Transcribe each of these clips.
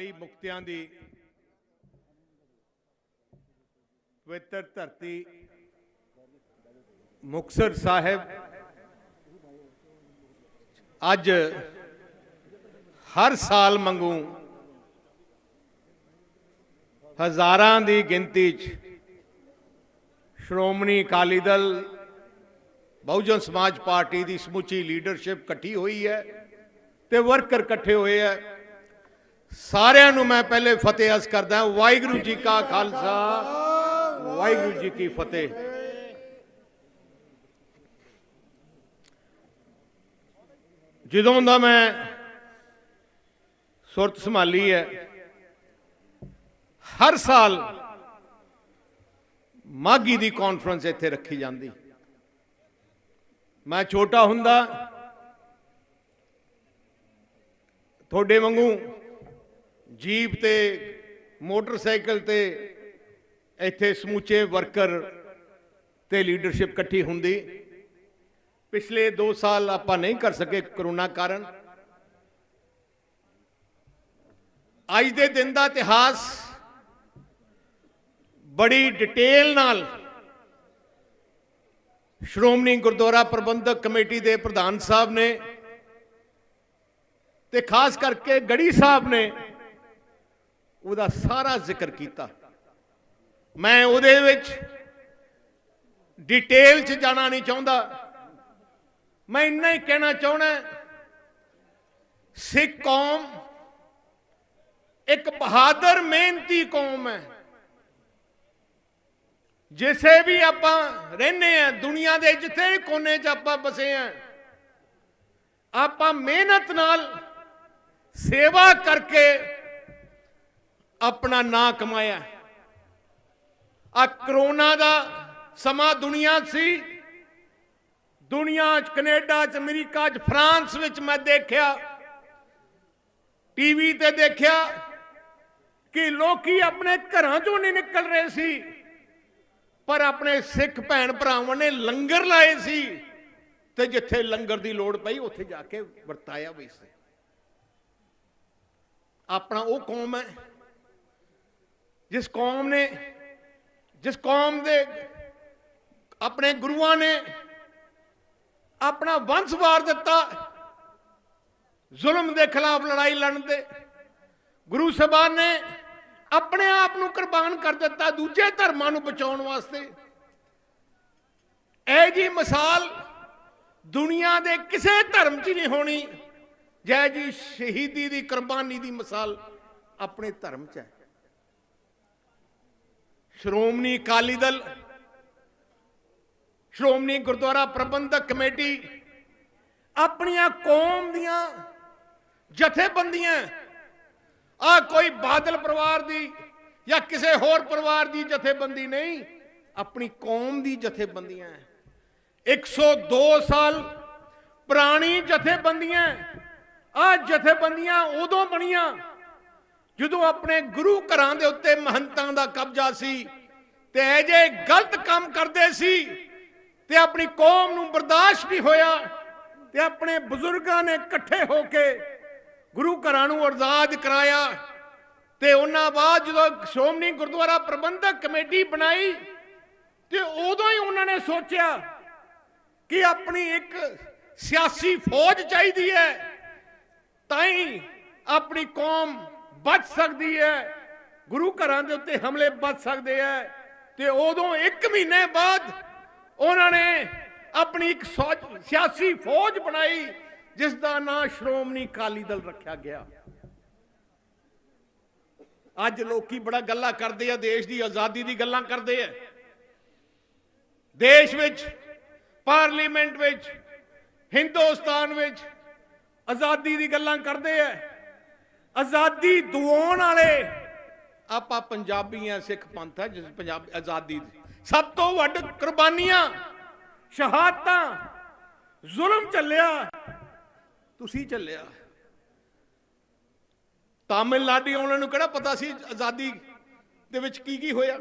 40 ਮੁਕਤਿਆਂ ਦੀ ਪਵਿੱਤਰ ਧਰਤੀ ਮੁਕਤਸਰ ਸਾਹਿਬ। ਅੱਜ ਹਰ ਸਾਲ ਮੰਗੂ ਹਜ਼ਾਰਾਂ ਦੀ ਗਿਣਤੀ 'ਚ ਸ਼੍ਰੋਮਣੀ ਅਕਾਲੀ ਦਲ, ਬਹੁਜਨ ਸਮਾਜ ਪਾਰਟੀ ਦੀ ਸਮੁੱਚੀ ਲੀਡਰਸ਼ਿਪ ਇਕੱਠੀ ਹੋਈ ਹੈ ਤੇ ਵਰਕਰ ਇਕੱਠੇ ਹੋਏ ਹੈ। ਸਾਰਿਆਂ ਨੂੰ ਮੈਂ ਪਹਿਲੇ ਫਤਿਹ ਅਸ ਕਰਦਾ ਵਾਹਿਗੁਰੂ ਜੀ ਕਾ ਖਾਲਸਾ, ਵਾਹਿਗੁਰੂ ਜੀ ਕੀ ਫਤਿਹ। ਜਦੋਂ ਦਾ ਮੈਂ ਸੁਰਤ ਸੰਭਾਲੀ ਹੈ, ਹਰ ਸਾਲ ਮਾਗੀ ਦੀ ਕਾਨਫਰੰਸ ਇੱਥੇ ਰੱਖੀ ਜਾਂਦੀ। ਮੈਂ ਛੋਟਾ ਹੁੰਦਾ, ਤੁਹਾਡੇ ਵਾਂਗੂ ਜੀਪ ਤੇ, ਮੋਟਰਸਾਈਕਲ ਤੇ ਇੱਥੇ ਸਮੂਚੇ ਵਰਕਰ ਤੇ ਲੀਡਰਸ਼ਿਪ ਇਕੱਠੀ ਹੁੰਦੀ। ਪਿਛਲੇ 2 ਸਾਲ ਆਪਾਂ ਨਹੀਂ ਕਰ ਸਕੇ ਕਰੋਨਾ ਕਾਰਨ। ਅੱਜ ਦੇ ਦਿਨ ਦਾ ਇਤਿਹਾਸ ਬੜੀ ਡਿਟੇਲ ਨਾਲ ਸ਼੍ਰੋਮਣੀ ਗੁਰਦੁਆਰਾ ਪ੍ਰਬੰਧਕ ਕਮੇਟੀ ਦੇ ਪ੍ਰਧਾਨ ਸਾਹਿਬ ਨੇ ਤੇ ਖਾਸ ਕਰਕੇ ਗੜੀ ਸਾਹਿਬ ਨੇ ਉਹਦਾ ਸਾਰਾ ਜ਼ਿਕਰ ਕੀਤਾ। ਮੈਂ ਉਹਦੇ ਵਿੱਚ ਡਿਟੇਲ 'ਚ ਜਾਣਾ ਨਹੀਂ ਚਾਹੁੰਦਾ। ਮੈਂ ਇੰਨਾ ਹੀ ਕਹਿਣਾ ਚਾਹਣਾ ਸਿੱਖ ਕੌਮ ਇੱਕ ਬਹਾਦਰ ਮਿਹਨਤੀ ਕੌਮ ਹੈ। ਜਿਸੇ ਵੀ ਆਪਾਂ ਰਹਿੰਦੇ ਆ ਦੁਨੀਆ ਦੇ ਜਿੱਥੇ ਵੀ ਕੋਨੇ 'ਚ ਆਪਾਂ ਬਸੇ ਆ ਆਪਾਂ ਮਿਹਨਤ ਨਾਲ ਸੇਵਾ ਕਰਕੇ ਆਪਣਾ ਨਾਂ ਕਮਾਇਆ। ਆ ਕਰੋਨਾ ਦਾ ਸਮਾਂ ਦੁਨੀਆ 'ਚ ਸੀ। ਦੁਨੀਆ 'ਚ, ਕੈਨੇਡਾ 'ਚ, ਅਮਰੀਕਾ 'ਚ, ਫਰਾਂਸ ਵਿੱਚ ਮੈਂ ਦੇਖਿਆ। ਟੀਵੀ ਤੇ ਦੇਖਿਆ ਕਿ ਲੋਕੀ ਆਪਣੇ ਘਰਾਂ ਚੋਂ ਨਹੀਂ ਨਿਕਲ ਰਹੇ ਸੀ, ਪਰ ਆਪਣੇ ਸਿੱਖ ਭੈਣ ਭਰਾਵਾਂ ਨੇ ਲੰਗਰ ਲਾਏ ਸੀ ਤੇ ਜਿੱਥੇ ਲੰਗਰ ਦੀ ਲੋੜ ਪਈ, ਉੱਥੇ ਜਾ ਕੇ ਵਰਤਾਇਆ ਵੀ ਸੀ। ਆਪਣਾ ਉਹ ਕੌਮ ਹੈ। ਜਿਸ ਕੌਮ ਨੇ, ਜਿਸ ਕੌਮ ਦੇ ਆਪਣੇ ਗੁਰੂਆਂ ਨੇ ਆਪਣਾ ਵੰਸ਼ ਵਾਰ ਦਿੱਤਾ, ਜ਼ੁਲਮ ਦੇ ਖਿਲਾਫ ਲੜਾਈ ਲੜਨ 'ਤੇ ਗੁਰੂ ਸਾਹਿਬਾਨ ਨੇ ਆਪਣੇ ਆਪ ਨੂੰ ਕੁਰਬਾਨ ਕਰ ਦਿੱਤਾ ਦੂਜੇ ਧਰਮਾਂ ਨੂੰ ਬਚਾਉਣ ਵਾਸਤੇ। ਇਹ ਜੀ ਮਿਸਾਲ ਦੁਨੀਆ ਦੇ ਕਿਸੇ ਧਰਮ 'ਚ ਨਹੀਂ ਹੋਣੀ। ਜੈ ਜੀ ਸ਼ਹੀਦੀ ਦੀ ਕੁਰਬਾਨੀ ਦੀ ਮਿਸਾਲ ਆਪਣੇ ਧਰਮ 'ਚ ਹੈ। ਸ਼੍ਰੋਮਣੀ ਅਕਾਲੀ ਦਲ, ਸ਼੍ਰੋਮਣੀ ਗੁਰਦੁਆਰਾ ਪ੍ਰਬੰਧਕ ਕਮੇਟੀ, ਆਪਣੀਆਂ ਕੌਮ ਦੀਆਂ ਜਥੇਬੰਦੀਆਂ ਆ ਕੋਈ ਬਾਦਲ ਪਰਿਵਾਰ ਦੀ ਜਾਂ ਕਿਸੇ ਹੋਰ ਪਰਿਵਾਰ ਦੀ ਜਥੇਬੰਦੀ ਨਹੀਂ, ਆਪਣੀ ਕੌਮ ਦੀ ਜਥੇਬੰਦੀਆਂ ਹੈ 102 ਸਾਲ ਪੁਰਾਣੀ ਜਥੇਬੰਦੀਆਂ ਆ ਜਥੇਬੰਦੀਆਂ ਉਦੋਂ ਬਣੀਆਂ ਜਦੋਂ ਆਪਣੇ ਗੁਰੂ ਘਰਾਂ ਦੇ ਉੱਤੇ ਮਹੰਤਾਂ ਦਾ ਕਬਜ਼ਾ ਸੀ ਤੇ ਇਹ ਜੇ ਗਲਤ ਕੰਮ ਕਰਦੇ ਸੀ ਤੇ ਆਪਣੀ ਕੌਮ ਨੂੰ ਬਰਦਾਸ਼ਤ ਨਹੀਂ ਹੋਇਆ ਤੇ ਆਪਣੇ ਬਜ਼ੁਰਗਾਂ ਨੇ ਇਕੱਠੇ ਹੋ ਕੇ ਗੁਰੂ ਘਰਾਂ ਨੂੰ ਆਜ਼ਾਦ ਕਰਾਇਆ ਤੇ ਉਹਨਾਂ ਬਾਅਦ ਜਦੋਂ ਸ਼੍ਰੋਮਣੀ ਗੁਰਦੁਆਰਾ ਪ੍ਰਬੰਧਕ ਕਮੇਟੀ ਬਣਾਈ ਤੇ ਉਦੋਂ ਹੀ ਉਹਨਾਂ ਨੇ ਸੋਚਿਆ ਕਿ ਆਪਣੀ ਇੱਕ ਸਿਆਸੀ ਫੌਜ ਚਾਹੀਦੀ ਹੈ, ਤਾਂ ਹੀ ਆਪਣੀ ਕੌਮ ਬਚ ਸਕਦੀ ਹੈ। ਗੁਰੂ ਘਰਾਂ ਦੇ ਉੱਤੇ ਹਮਲੇ ਬਚ ਸਕਦੇ ਹੈ ਤੇ ਉਦੋਂ 1 ਮਹੀਨੇ ਬਾਅਦ ਉਹਨਾਂ ਨੇ ਆਪਣੀ ਇੱਕ ਸੌਜ- ਸਿਆਸੀ ਫੌਜ ਬਣਾਈ ਜਿਸ ਦਾ ਨਾਂ ਸ਼੍ਰੋਮਣੀ ਅਕਾਲੀ ਦਲ ਰੱਖਿਆ ਗਿਆ। ਅੱਜ ਲੋਕੀ ਬੜਾ ਗੱਲਾਂ ਕਰਦੇ ਆ, ਦੇਸ਼ ਦੀ ਆਜ਼ਾਦੀ ਦੀ ਗੱਲਾਂ ਕਰਦੇ ਆ। ਦੇਸ਼ ਵਿੱਚ, ਪਾਰਲੀਮੈਂਟ ਵਿੱਚ, ਹਿੰਦੁਸਤਾਨ ਵਿੱਚ ਆਜ਼ਾਦੀ ਦੀ ਗੱਲਾਂ ਕਰਦੇ ਆ। ਆਜ਼ਾਦੀ ਦਿਵਾਉਣ ਵਾਲੇ। ਆਪਾਂ ਪੰਜਾਬੀ ਆ ਸਿੱਖ ਪੰਥ ਆ ਜਿਸ ਪੰਜਾਬ ਆਜ਼ਾਦੀ ਦੀ। ਸਭ ਤੋਂ ਵੱਡ ਕੁਰਬਾਨੀਆਂ। ਸ਼ਹਾਦਤਾਂ। ਜ਼ੁਲਮ ਚੱਲਿਆ ਤੁਸੀਂ ਚੱਲਿਆ ਤਾਮਿਲਨਾਡੂ ਉਹਨਾਂ ਨੂੰ ਕਿਹੜਾ ਪਤਾ ਸੀ ਆਜ਼ਾਦੀ ਦੇ ਵਿੱਚ ਕੀ ਕੀ ਹੋਇਆ?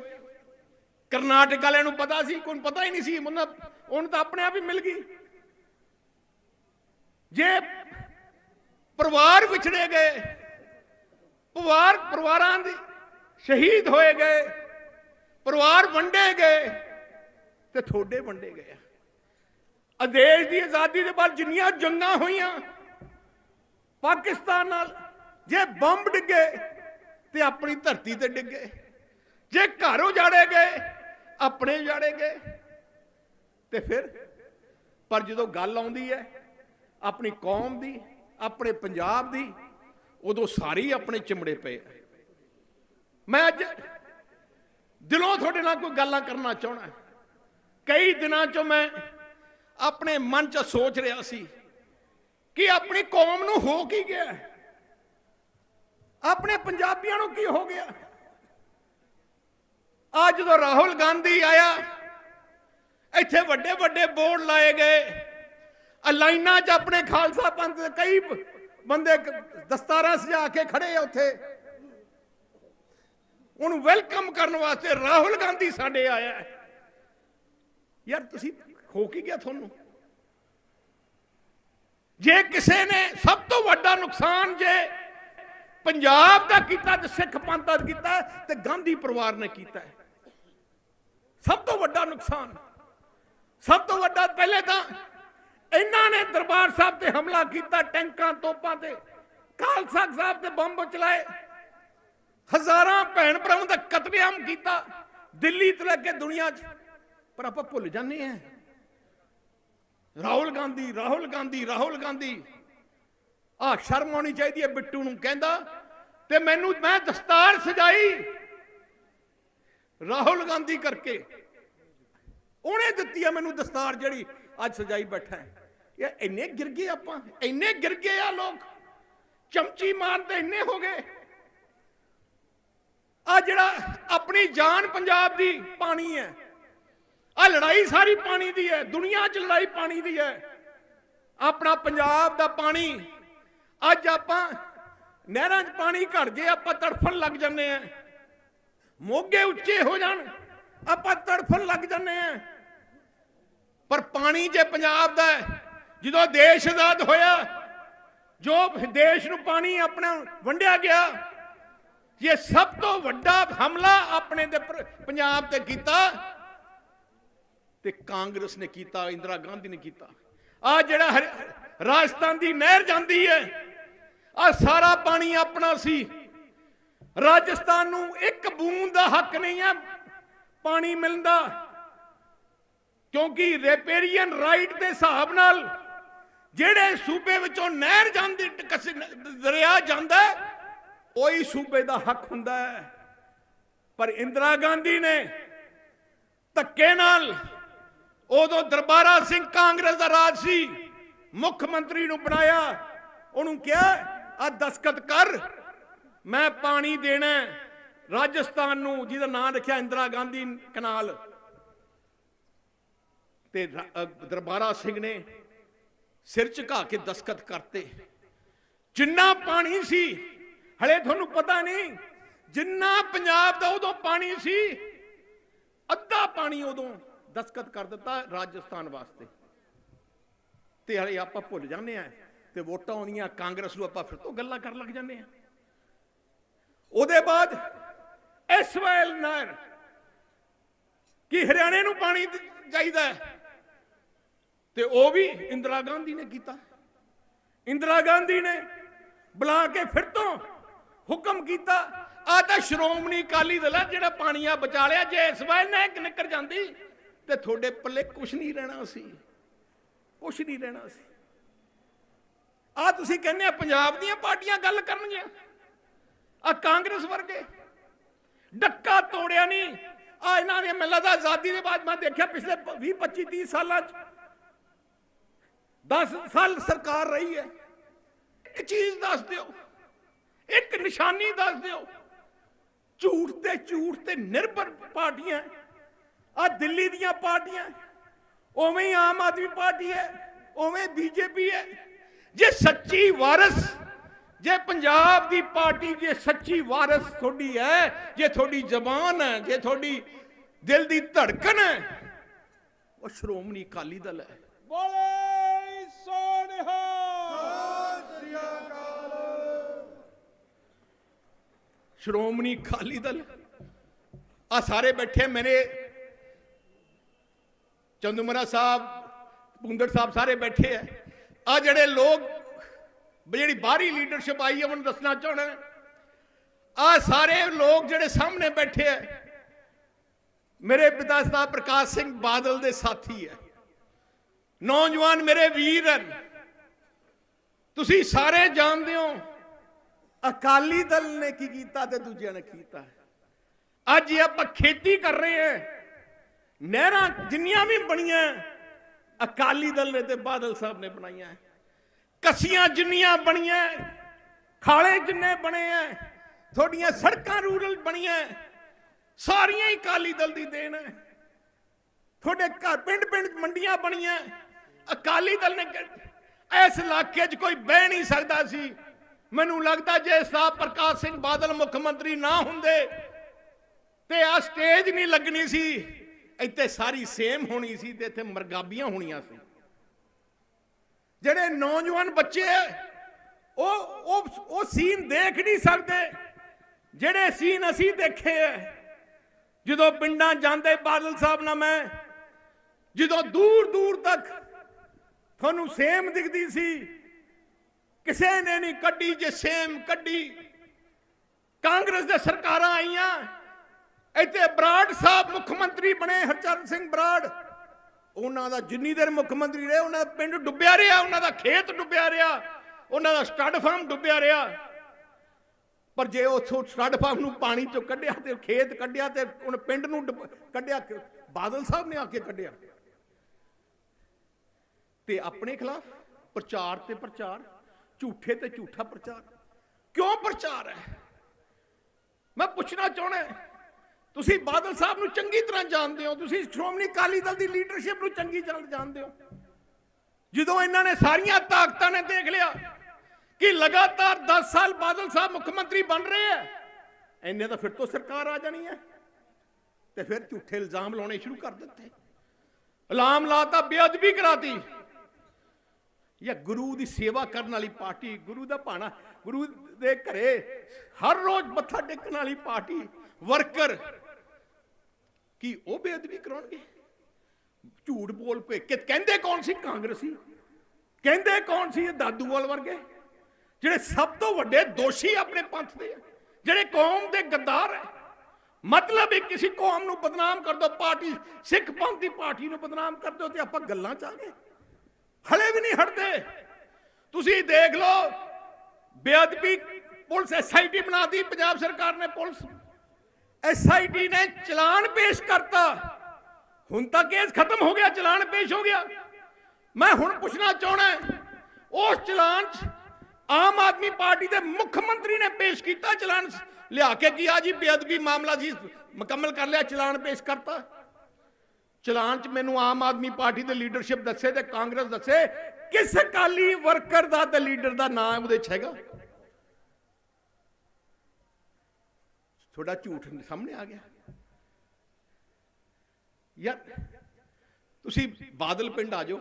ਕਰਨਾਟਕ ਵਾਲਿਆਂ ਨੂੰ ਪਤਾ ਸੀ ਕੋਈ ਪਤਾ ਹੀ ਨਹੀਂ ਸੀ। ਉਹਨਾਂ ਉਹਨੂੰ ਤਾਂ ਆਪਣੇ ਆਪ ਹੀ ਮਿਲ ਗਈ। ਜੇ ਪਰਿਵਾਰ ਵਿਛੜੇ ਗਏ ਪਰਿਵਾਰ ਪਰਿਵਾਰਾਂ ਦੀ ਸ਼ਹੀਦ ਹੋਏ ਗਏ, ਪਰਿਵਾਰ ਵੰਡੇ ਗਏ ਤੇ ਥੋੜੇ ਵੰਡੇ ਗਏ ਆ। ਦੇਸ਼ ਦੀ ਆਜ਼ਾਦੀ ਦੇ ਬਾਅਦ ਜਿੰਨੀਆਂ ਜੰਗਾਂ ਹੋਈਆਂ, ਪਾਕਿਸਤਾਨ ਨਾਲ ਜੇ ਬੰਬ ਡਿੱਗੇ ਤੇ ਆਪਣੀ ਧਰਤੀ ਤੇ ਡਿੱਗੇ, ਜੇ ਘਰ ਉਜਾੜੇ ਗਏ, ਆਪਣੇ ਉਜਾੜੇ ਗਏ, ਤੇ ਫਿਰ, ਪਰ ਜਦੋਂ ਗੱਲ ਆਉਂਦੀ ਹੈ, ਆਪਣੀ ਕੌਮ ਦੀ, ਆਪਣੇ ਪੰਜਾਬ ਦੀ ਉਦੋਂ ਸਾਰੇ ਆਪਣੇ ਚਿਮੜੇ ਪਏ ਮੈਂ ਅੱਜ ਦਿਲੋਂ ਤੁਹਾਡੇ ਨਾਲ ਕੋਈ ਗੱਲਾਂ ਕਰਨਾ ਚਾਹਣਾ ਕਈ ਦਿਨਾਂ ਚੋਂ ਮੈਂ ਆਪਣੇ ਮਨ 'ਚ ਸੋਚ ਰਿਹਾ ਸੀ ਕਿ ਆਪਣੀ ਕੌਮ ਨੂੰ ਹੋ ਕੀ ਗਿਆ ਆਪਣੇ ਪੰਜਾਬੀਆਂ ਨੂੰ ਕੀ ਹੋ ਗਿਆ? ਅੱਜ ਜਦੋਂ ਰਾਹੁਲ ਗਾਂਧੀ ਆਇਆ, ਇੱਥੇ ਵੱਡੇ ਵੱਡੇ ਬੋਰਡ ਲਾਏ ਗਏ, ਅਲਾਈਨਾਂ 'ਚ ਆਪਣੇ ਖਾਲਸਾ ਪੰਥ ਦੇ ਕਈ ਬੰਦੇ ਦਸਤਾਰਾਂ ਸਜਾ ਕੇ ਖੜੇ ਆ ਉੱਥੇ। ਉਹਨੂੰ ਵੈਲਕਮ ਕਰਨ ਵਾਸਤੇ ਰਾਹੁਲ ਗਾਂਧੀ ਸਾਡੇ ਆਇਆ ਯਾਰ, ਤੁਸੀਂ ਹੋ ਕੀ ਗਿਆ ਤੁਹਾਨੂੰ? ਜੇ ਕਿਸੇ ਨੇ ਸਭ ਤੋਂ ਵੱਡਾ ਨੁਕਸਾਨ ਜੇ ਪੰਜਾਬ ਦਾ ਕੀਤਾ ਤੇ ਸਿੱਖ ਪੰਥ ਦਾ ਕੀਤਾ ਤੇ ਗਾਂਧੀ ਪਰਿਵਾਰ ਨੇ ਕੀਤਾ ਸਭ ਤੋਂ ਵੱਡਾ ਨੁਕਸਾਨ, ਸਭ ਤੋਂ ਵੱਡਾ ਪਹਿਲੇ ਤਾਂ ਇਹਨਾਂ ਨੇ ਦਰਬਾਰ ਸਾਹਿਬ ਤੇ ਹਮਲਾ ਕੀਤਾ ਟੈਂਕਾਂ, ਤੋਪਾਂ ਤੇ। ਖਾਲਸਾ ਸਾਹਿਬ ਤੇ ਬੰਬ ਚਲਾਏ। ਹਜ਼ਾਰਾਂ ਭੈਣ ਭਰਾਵਾਂ ਦਾ ਕਤਲੇਆਮ ਕੀਤਾ। ਦਿੱਲੀ ਤੋਂ ਲੈ ਕੇ ਦੁਨੀਆ 'ਚ। ਪਰ ਆਪਾਂ ਭੁੱਲ ਜਾਂਦੇ ਹਾਂ। ਰਾਹੁਲ ਗਾਂਧੀ ਰਾਹੁਲ ਗਾਂਧੀ ਰਾਹੁਲ ਗਾਂਧੀ। ਆ ਸ਼ਰਮ ਆਉਣੀ ਚਾਹੀਦੀ ਹੈ ਬਿੱਟੂ ਨੂੰ ਕਹਿੰਦਾ। ਤੇ ਮੈਨੂੰ, ਮੈਂ ਦਸਤਾਰ ਸਜਾਈ। ਰਾਹੁਲ ਗਾਂਧੀ ਕਰਕੇ। ਉਹਨੇ ਦਿੱਤੀ ਆ ਮੈਨੂੰ ਦਸਤਾਰ ਜਿਹੜੀ ਅੱਜ ਸਜਾਈ ਬੈਠਾ ਹੈ। ਇਹ ਇੰਨੇ ਗਿਰ ਗਏ ਆਪਾਂ। ਇੰਨੇ ਗਿਰ ਗਏ ਆ ਲੋਕ। ਚਮਚੀ ਮਾਰਦੇ ਇੰਨੇ ਹੋ ਗਏ। ਆ ਜਿਹੜਾ ਆਪਣੀ ਜਾਨ ਪੰਜਾਬ ਦੀ ਪਾਣੀ ਹੈ, ਆ ਲੜਾਈ ਸਾਰੀ ਪਾਣੀ ਦੀ ਹੈ, ਦੁਨੀਆ 'ਚ ਲੜਾਈ ਪਾਣੀ ਦੀ ਹੈ। ਆਪਣਾ ਪੰਜਾਬ ਦਾ ਪਾਣੀ, ਅੱਜ ਆਪਾਂ ਨਹਿਰਾਂ 'ਚ ਪਾਣੀ ਘਟ ਜੇ, ਆਪਾਂ ਤੜਫਣ ਲੱਗ ਜੰਨੇ ਆ ਮੋਗੇ ਉੱਚੇ ਹੋ ਜਾਣ, ਆਪਾਂ ਤੜਫਣ ਲੱਗ ਜੰਨੇ ਆ ਪਰ ਪਾਣੀ ਜੇ ਪੰਜਾਬ ਦਾ ਹੈ, ਜਦੋਂ ਦੇਸ਼ ਆਜ਼ਾਦ ਹੋਇਆ ਜੋ ਦੇਸ਼ ਨੂੰ ਪਾਣੀ ਆਪਣਾ ਵੰਡਿਆ ਗਿਆ ਇਹ ਸਭ ਤੋਂ ਵੱਡਾ ਹਮਲਾ ਆਪਣੇ ਦੇ ਪੰਜਾਬ ਤੇ ਕੀਤਾ ਤੇ ਕਾਂਗਰਸ ਨੇ ਕੀਤਾ ਇੰਦਰਾ ਗਾਂਧੀ ਨੇ ਕੀਤਾ। ਆ ਜਿਹੜਾ ਹਰਿ- ਰਾਜਸਥਾਨ ਦੀ ਨਹਿਰ ਜਾਂਦੀ ਹੈ ਆ ਸਾਰਾ ਪਾਣੀ ਆਪਣਾ ਸੀ। ਰਾਜਸਥਾਨ ਨੂੰ ਇੱਕ ਬੂੰਦ ਦਾ ਹੱਕ ਨਹੀਂ ਹੈ ਪਾਣੀ ਮਿਲਦਾ ਕਿਉਂਕਿ ਰੈਪੇਰੀਅਨ ਰਾਈਟ ਦੇ ਹਿਸਾਬ ਨਾਲ ਜਿਹੜੇ ਸੂਬੇ ਵਿੱਚੋਂ ਨਹਿਰ ਜਾਂਦੀ ਦਰਿਆ ਜਾਂਦਾ, ਉਹੀ ਸੂਬੇ ਦਾ ਹੱਕ ਹੁੰਦਾ ਹੈ। ਪਰ ਇੰਦਰਾ ਗਾਂਧੀ ਨੇ ਧੱਕੇ ਨਾਲ ਉਦੋਂ ਦਰਬਾਰਾ ਸਿੰਘ ਕਾਂਗਰਸ ਦਾ ਰਾਜ ਸੀ, ਮੁੱਖ ਮੰਤਰੀ ਨੂੰ ਬਣਾਇਆ। ਉਹਨੂੰ ਕਿਹਾ, ਆ ਦਸਖਤ ਕਰ, ਮੈਂ ਪਾਣੀ ਦੇਣਾ ਰਾਜਸਥਾਨ ਨੂੰ, ਜਿਹਦਾ ਨਾਂ ਰੱਖਿਆ ਇੰਦਰਾ ਗਾਂਧੀ ਕਨਾਲ। ਤੇ ਦਰਬਾਰਾ ਸਿੰਘ ਨੇ ਸਿਰ ਝੁਕਾ ਕੇ ਦਸਖਤ ਕਰਤੇ। ਜਿੰਨਾ ਪਾਣੀ ਸੀ, ਹਲੇ ਤੁਹਾਨੂੰ ਪਤਾ ਨਹੀਂ, ਜਿੰਨਾ ਪੰਜਾਬ ਦਾ ਉਦੋਂ ਪਾਣੀ ਸੀ, ਅੱਧਾ ਪਾਣੀ ਉਦੋਂ ਦਸਖਤ ਕਰ ਦਿੱਤਾ ਰਾਜਸਥਾਨ ਵਾਸਤੇ। ਤੇ ਹਲੇ ਆਪਾਂ ਭੁੱਲ ਜਾਂਦੇ ਆ ਤੇ ਵੋਟਾਂ ਆਉਂਦੀਆਂ ਕਾਂਗਰਸ ਨੂੰ ਆਪਾਂ ਫਿਰ ਤੋਂ ਗੱਲਾਂ ਕਰਨ ਲੱਗ ਜਾਂਦੇ ਆ ਉਹਦੇ ਬਾਅਦ ਐਸਵਾਇਲ ਨਹਿਰ ਕਿ ਹਰਿਆਣੇ ਨੂੰ ਪਾਣੀ ਚਾਹੀਦਾ ਹੈ। ਤੇ ਉਹ ਵੀ ਇੰਦਰਾ ਗਾਂਧੀ ਨੇ ਕੀਤਾ। ਇੰਦਰਾ ਗਾਂਧੀ ਨੇ ਬੁਲਾ ਕੇ ਫਿਰ ਤੋਂ ਹੁਕਮ ਕੀਤਾ, ਆ ਤਾਂ ਸ਼੍ਰੋਮਣੀ ਅਕਾਲੀ ਦਲ ਆ, ਜਿਹੜਾ ਪਾਣੀ ਆ ਬਚਾ ਲਿਆ, ਜੇ ਇਸ ਵਾਰ ਨਾ ਨਿਕਲ ਜਾਂਦੀ, ਤੇ ਤੁਹਾਡੇ ਪੱਲੇ ਕੁਝ ਨਹੀਂ ਰਹਿਣਾ ਸੀ। ਕੁਝ ਨਹੀਂ ਰਹਿਣਾ ਸੀ। ਆ ਤੁਸੀਂ ਕਹਿੰਦੇ ਆ ਪੰਜਾਬ ਦੀਆਂ ਪਾਰਟੀਆਂ ਗੱਲ ਕਰਨਗੀਆਂ। ਆ ਕਾਂਗਰਸ ਵਰਗੇ। ਡੱਕਾ ਤੋੜਿਆ ਨਹੀਂ। ਆ ਇਹਨਾਂ ਨੇ ਮੈਨੂੰ ਲੱਗਦਾ ਆਜ਼ਾਦੀ ਦੇ ਬਾਅਦ ਮੈਂ ਦੇਖਿਆ ਪਿਛਲੇ 20 25 30 ਸਾਲਾਂ ਚ 10 ਸਾਲ ਸਰਕਾਰ ਰਹੀ ਹੈ। ਇੱਕ ਚੀਜ਼ ਦੱਸ ਦਿਓ। ਇੱਕ ਨਿਸ਼ਾਨੀ ਦੱਸ ਦਿਓ। ਝੂਠ ਤੇ ਝੂਠ ਤੇ ਨਿਰਭਰ ਪਾਰਟੀਆਂ। ਆ ਦਿੱਲੀ ਦੀਆਂ ਪਾਰਟੀਆਂ। ਉਵੇਂ ਹੀ ਆਮ ਆਦਮੀ ਪਾਰਟੀ ਹੈ, ਉਵੇਂ ਬੀਜੇਪੀ ਹੈ। ਜੇ ਸੱਚੀ ਵਾਰਸ, ਜੇ ਪੰਜਾਬ ਦੀ ਪਾਰਟੀ ਜੇ ਸੱਚੀ ਵਾਰਸ ਤੁਹਾਡੀ ਹੈ, ਜੇ ਤੁਹਾਡੀ ਜ਼ਬਾਨ ਹੈ, ਜੇ ਤੁਹਾਡੀ ਦਿਲ ਦੀ ਧੜਕਣ ਹੈ, ਉਹ ਸ਼੍ਰੋਮਣੀ ਅਕਾਲੀ ਦਲ ਹੈ। ਬੋਲੇ! ਸੋਨਿਹਾ ਸ਼੍ਰੋਮਣੀ ਅਕਾਲੀ ਦਲ ਆ ਸਾਰੇ ਬੈਠੇ ਮੇਰੇ ਚੰਦੂਮਰਾ ਸਾਹਿਬ ਪੁੰਦਰ ਸਾਹਿਬ ਸਾਰੇ ਬੈਠੇ ਆ। ਆ ਜਿਹੜੇ ਲੋਕ ਜਿਹੜੀ ਬਾਹਰੀ ਲੀਡਰਸ਼ਿਪ ਆਈ ਹੈ ਉਹਨੂੰ ਦੱਸਣਾ ਚਾਹਣਾ ਆ ਸਾਰੇ ਲੋਕ ਜਿਹੜੇ ਸਾਹਮਣੇ ਬੈਠੇ ਆ, ਮੇਰੇ ਪਿਤਾ ਸਾਹਿਬ ਪ੍ਰਕਾਸ਼ ਸਿੰਘ ਬਾਦਲ ਦੇ ਸਾਥੀ ਹੈ ਨੌਜਵਾਨ ਮੇਰੇ ਵੀਰ ਹਨ। ਤੁਸੀਂ ਸਾਰੇ ਜਾਣਦੇ ਹੋ। ਅਕਾਲੀ ਦਲ ਨੇ ਕੀ ਕੀਤਾ ਤੇ ਦੂਜਿਆਂ ਨੇ ਕੀਤਾ? ਅੱਜ ਆਪਾਂ ਖੇਤੀ ਕਰ ਰਹੇ ਹਾਂ। ਨਹਿਰਾਂ ਜਿੰਨੀਆਂ ਵੀ ਬਣੀਆਂ ਅਕਾਲੀ ਦਲ ਨੇ ਤੇ ਬਾਦਲ ਸਾਹਿਬ ਨੇ ਬਣਾਈਆਂ। ਕਸੀਆਂ ਜਿੰਨੀਆਂ ਬਣੀਆਂ ਖਾਲੇ ਜਿੰਨੇ ਬਣੇ ਐ ਤੁਹਾਡੀਆਂ ਸੜਕਾਂ ਰੂਰਲ ਬਣੀਆਂ ਸਾਰੀਆਂ ਹੀ ਅਕਾਲੀ ਦਲ ਦੀ ਦੇਣ। ਹੈ ਤੁਹਾਡੇ ਘਰ ਪਿੰਡ ਪਿੰਡ ਮੰਡੀਆਂ ਬਣੀਆਂ ਅਕਾਲੀ ਦਲ ਨੇ ਇਸ ਇਲਾਕੇ 'ਚ ਕੋਈ ਬਹਿ ਨਹੀਂ ਸਕਦਾ ਸੀ। ਮੈਨੂੰ ਲੱਗਦਾ ਜੇ ਸਾਹਿਬ ਪ੍ਰਕਾਸ਼ ਸਿੰਘ ਬਾਦਲ ਮੁੱਖ ਮੰਤਰੀ ਨਾ ਹੁੰਦੇ ਤੇ ਆ ਸਟੇਜ ਨਹੀਂ ਲੱਗਣੀ ਸੀ। ਇੱਥੇ ਸਾਰੀ ਸੇਮ ਹੋਣੀ ਸੀ ਤੇ ਇੱਥੇ ਮਰਗਾਬੀਆਂ ਹੋਣੀਆਂ ਸੀ। ਜਿਹੜੇ ਨੌਜਵਾਨ ਬੱਚੇ ਐ, ਉਹ ਉਹ ਉਹ ਸੀਨ ਦੇਖ ਨਹੀਂ ਸਕਦੇ। ਜਿਹੜੇ ਸੀਨ ਅਸੀਂ ਦੇਖੇ ਐ ਜਦੋਂ ਪਿੰਡਾਂ ਜਾਂਦੇ ਬਾਦਲ ਸਾਹਿਬ ਨਾਲ ਮੈਂ ਜਦੋਂ ਦੂਰ ਦੂਰ ਤੱਕ ਤੁਹਾਨੂੰ ਸੇਮ ਦਿਖਦੀ ਸੀ। ਕਿਸੇ ਨੇ ਨਹੀਂ ਕੱਢੀ ਜੇ ਸੇਮ ਕੱਢੀ। ਕਾਂਗਰਸ ਦੇ ਸਰਕਾਰਾਂ ਆਈਆਂ। ਇੱਥੇ ਬਰਾੜ ਸਾਹਿਬ ਮੁੱਖ ਮੰਤਰੀ ਬਣੇ, ਹਰਚਰਨ ਸਿੰਘ ਬਰਾੜ। ਉਹਨਾਂ ਦਾ ਜਿੰਨੀ ਦੇਰ ਮੁੱਖ ਮੰਤਰੀ ਰਹੇ, ਉਹਨਾਂ ਦਾ ਪਿੰਡ ਡੁੱਬਿਆ ਰਿਹਾ, ਉਹਨਾਂ ਦਾ ਖੇਤ ਡੁੱਬਿਆ ਰਿਹਾ, ਉਹਨਾਂ ਦਾ ਸਟੱਡ ਫਾਰਮ ਡੁੱਬਿਆ ਰਿਹਾ। ਪਰ ਜੇ ਉਹ ਸਟੱਡ ਫਾਰਮ ਨੂੰ ਪਾਣੀ ਚੋਂ ਕੱਢਿਆ ਤੇ ਖੇਤ ਕੱਢਿਆ ਤੇ ਉਹਨੇ ਪਿੰਡ ਨੂੰ ਡੁੱਬ- ਕੱਢਿਆ, ਬਾਦਲ ਸਾਹਿਬ ਨੇ ਆ ਕੇ ਕੱਢਿਆ। ਤੇ ਆਪਣੇ ਖਿਲਾਫ ਪ੍ਰਚਾਰ ਤੇ ਪ੍ਰਚਾਰ, ਝੂਠੇ ਤੇ ਝੂਠਾ ਪ੍ਰਚਾਰ। ਕਿਉਂ ਪ੍ਰਚਾਰ ਹੈ? ਮੈਂ ਪੁੱਛਣਾ ਚਾਹਣਾ ਤੁਸੀਂ ਬਾਦਲ ਸਾਹਿਬ ਨੂੰ ਚੰਗੀ ਤਰ੍ਹਾਂ ਜਾਣਦੇ ਹੋ, ਤੁਸੀਂ ਸ਼੍ਰੋਮਣੀ ਅਕਾਲੀ ਦਲ ਦੀ ਲੀਡਰਸ਼ਿਪ ਨੂੰ ਚੰਗੀ ਤਰ੍ਹਾਂ ਜਾਣਦੇ ਹੋ। ਜਦੋਂ ਇਹਨਾਂ ਨੇ ਸਾਰੀਆਂ ਤਾਕਤਾਂ ਨੇ ਦੇਖ ਲਿਆ ਕਿ ਲਗਾਤਾਰ 10 ਸਾਲ ਬਾਦਲ ਸਾਹਿਬ ਮੁੱਖ ਮੰਤਰੀ ਬਣ ਰਹੇ ਆ ਇੰਨੇ ਤਾਂ ਫਿਰ ਤੋਂ ਸਰਕਾਰ ਆ ਜਾਣੀ ਹੈ। ਤੇ ਫਿਰ ਝੂਠੇ ਇਲਜ਼ਾਮ ਲਾਉਣੇ ਸ਼ੁਰੂ ਕਰ ਦਿੱਤੇ। ਇਲਜ਼ਾਮ ਲਾਤਾ, ਬੇਅਦਬੀ ਕਰਾਤੀ। ਜਾਂ ਗੁਰੂ ਦੀ ਸੇਵਾ ਕਰਨ ਵਾਲੀ ਪਾਰਟੀ, ਗੁਰੂ ਦਾ ਭਾਣਾ, ਗੁਰੂ ਦੇ ਘਰੇ ਹਰ ਰੋਜ਼ ਮੱਥਾ ਟੇਕਣ ਵਾਲੀ ਪਾਰਟੀ, ਵਰਕਰ, ਕੀ ਉਹ ਬੇਅਦਬੀ ਕਰਾਉਣਗੇ? ਝੂਠ ਬੋਲ ਪਏ। ਕਹਿੰਦੇ ਕੌਣ ਸੀ? ਕਾਂਗਰਸੀ। ਕਹਿੰਦੇ ਕੌਣ ਸੀ? ਇਹ ਦਾਦੂਵਾਲ ਵਰਗੇ। ਜਿਹੜੇ ਸਭ ਤੋਂ ਵੱਡੇ ਦੋਸ਼ੀ ਆਪਣੇ ਪੰਥ ਦੇ ਆ। ਜਿਹੜੇ ਕੌਮ ਦੇ ਗੱਦਾਰ ਹੈ ਮਤਲਬ ਇਹ ਕਿਸੇ ਕੌਮ ਨੂੰ ਬਦਨਾਮ ਕਰ ਦੋ। ਪਾਰਟੀ, ਸਿੱਖ ਪੰਥ ਦੀ ਪਾਰਟੀ ਨੂੰ ਬਦਨਾਮ ਕਰ ਦੋ ਤੇ ਆਪਾਂ ਗੱਲਾਂ ਚ ਆ ਗਏ। ਹਲੇ ਵੀ ਨਹੀਂ ਹਟਦੇ। ਤੁਸੀਂ ਦੇਖ ਲਓ, ਬੇਅਦਬੀ ਪੁਲਿਸ ਐਸਆਈਟੀ ਬਣਾਤੀ ਪੰਜਾਬ ਸਰਕਾਰ ਨੇ ਪੁਲਿਸ। ਐਸਆਈਟੀ ਨੇ ਚਲਾਨ ਪੇਸ਼ ਕਰਤਾ। ਹੁਣ ਤਾਂ ਕੇਸ ਖਤਮ ਹੋ ਗਿਆ, ਚਲਾਨ ਪੇਸ਼ ਹੋ ਗਿਆ। ਮੈਂ ਹੁਣ ਪੁੱਛਣਾ ਚਾਹਣਾ ਉਸ ਚਲਾਨ 'ਚ ਆਮ ਆਦਮੀ ਪਾਰਟੀ ਦੇ ਮੁੱਖ ਮੰਤਰੀ ਨੇ ਪੇਸ਼ ਕੀਤਾ ਚਲਾਨ? ਲਿਆ ਕੇ ਕੀ ਆ ਜੀ, ਬੇਅਦਬੀ ਮਾਮਲਾ ਜੀ, ਮੁਕੰਮਲ ਕਰ ਲਿਆ, ਚਲਾਨ ਪੇਸ਼ ਕਰਤਾ। ਚਲਾਨ 'ਚ ਮੈਨੂੰ ਆਮ ਆਦਮੀ ਪਾਰਟੀ ਦੇ ਲੀਡਰਸ਼ਿਪ ਦੱਸੇ ਤੇ ਕਾਂਗਰਸ ਦੱਸੇ, ਕਿਸ ਅਕਾਲੀ ਵਰਕਰ ਦਾ ਤੇ ਲੀਡਰ ਦਾ ਨਾਮ ਉਹਦੇ 'ਚ ਹੈਗਾ? ਥੋੜਾ ਝੂਠ ਸਾਹਮਣੇ ਆ ਗਿਆ। ਯਾਰ, ਤੁਸੀਂ ਬਾਦਲ ਪਿੰਡ ਆ ਜਾਓ।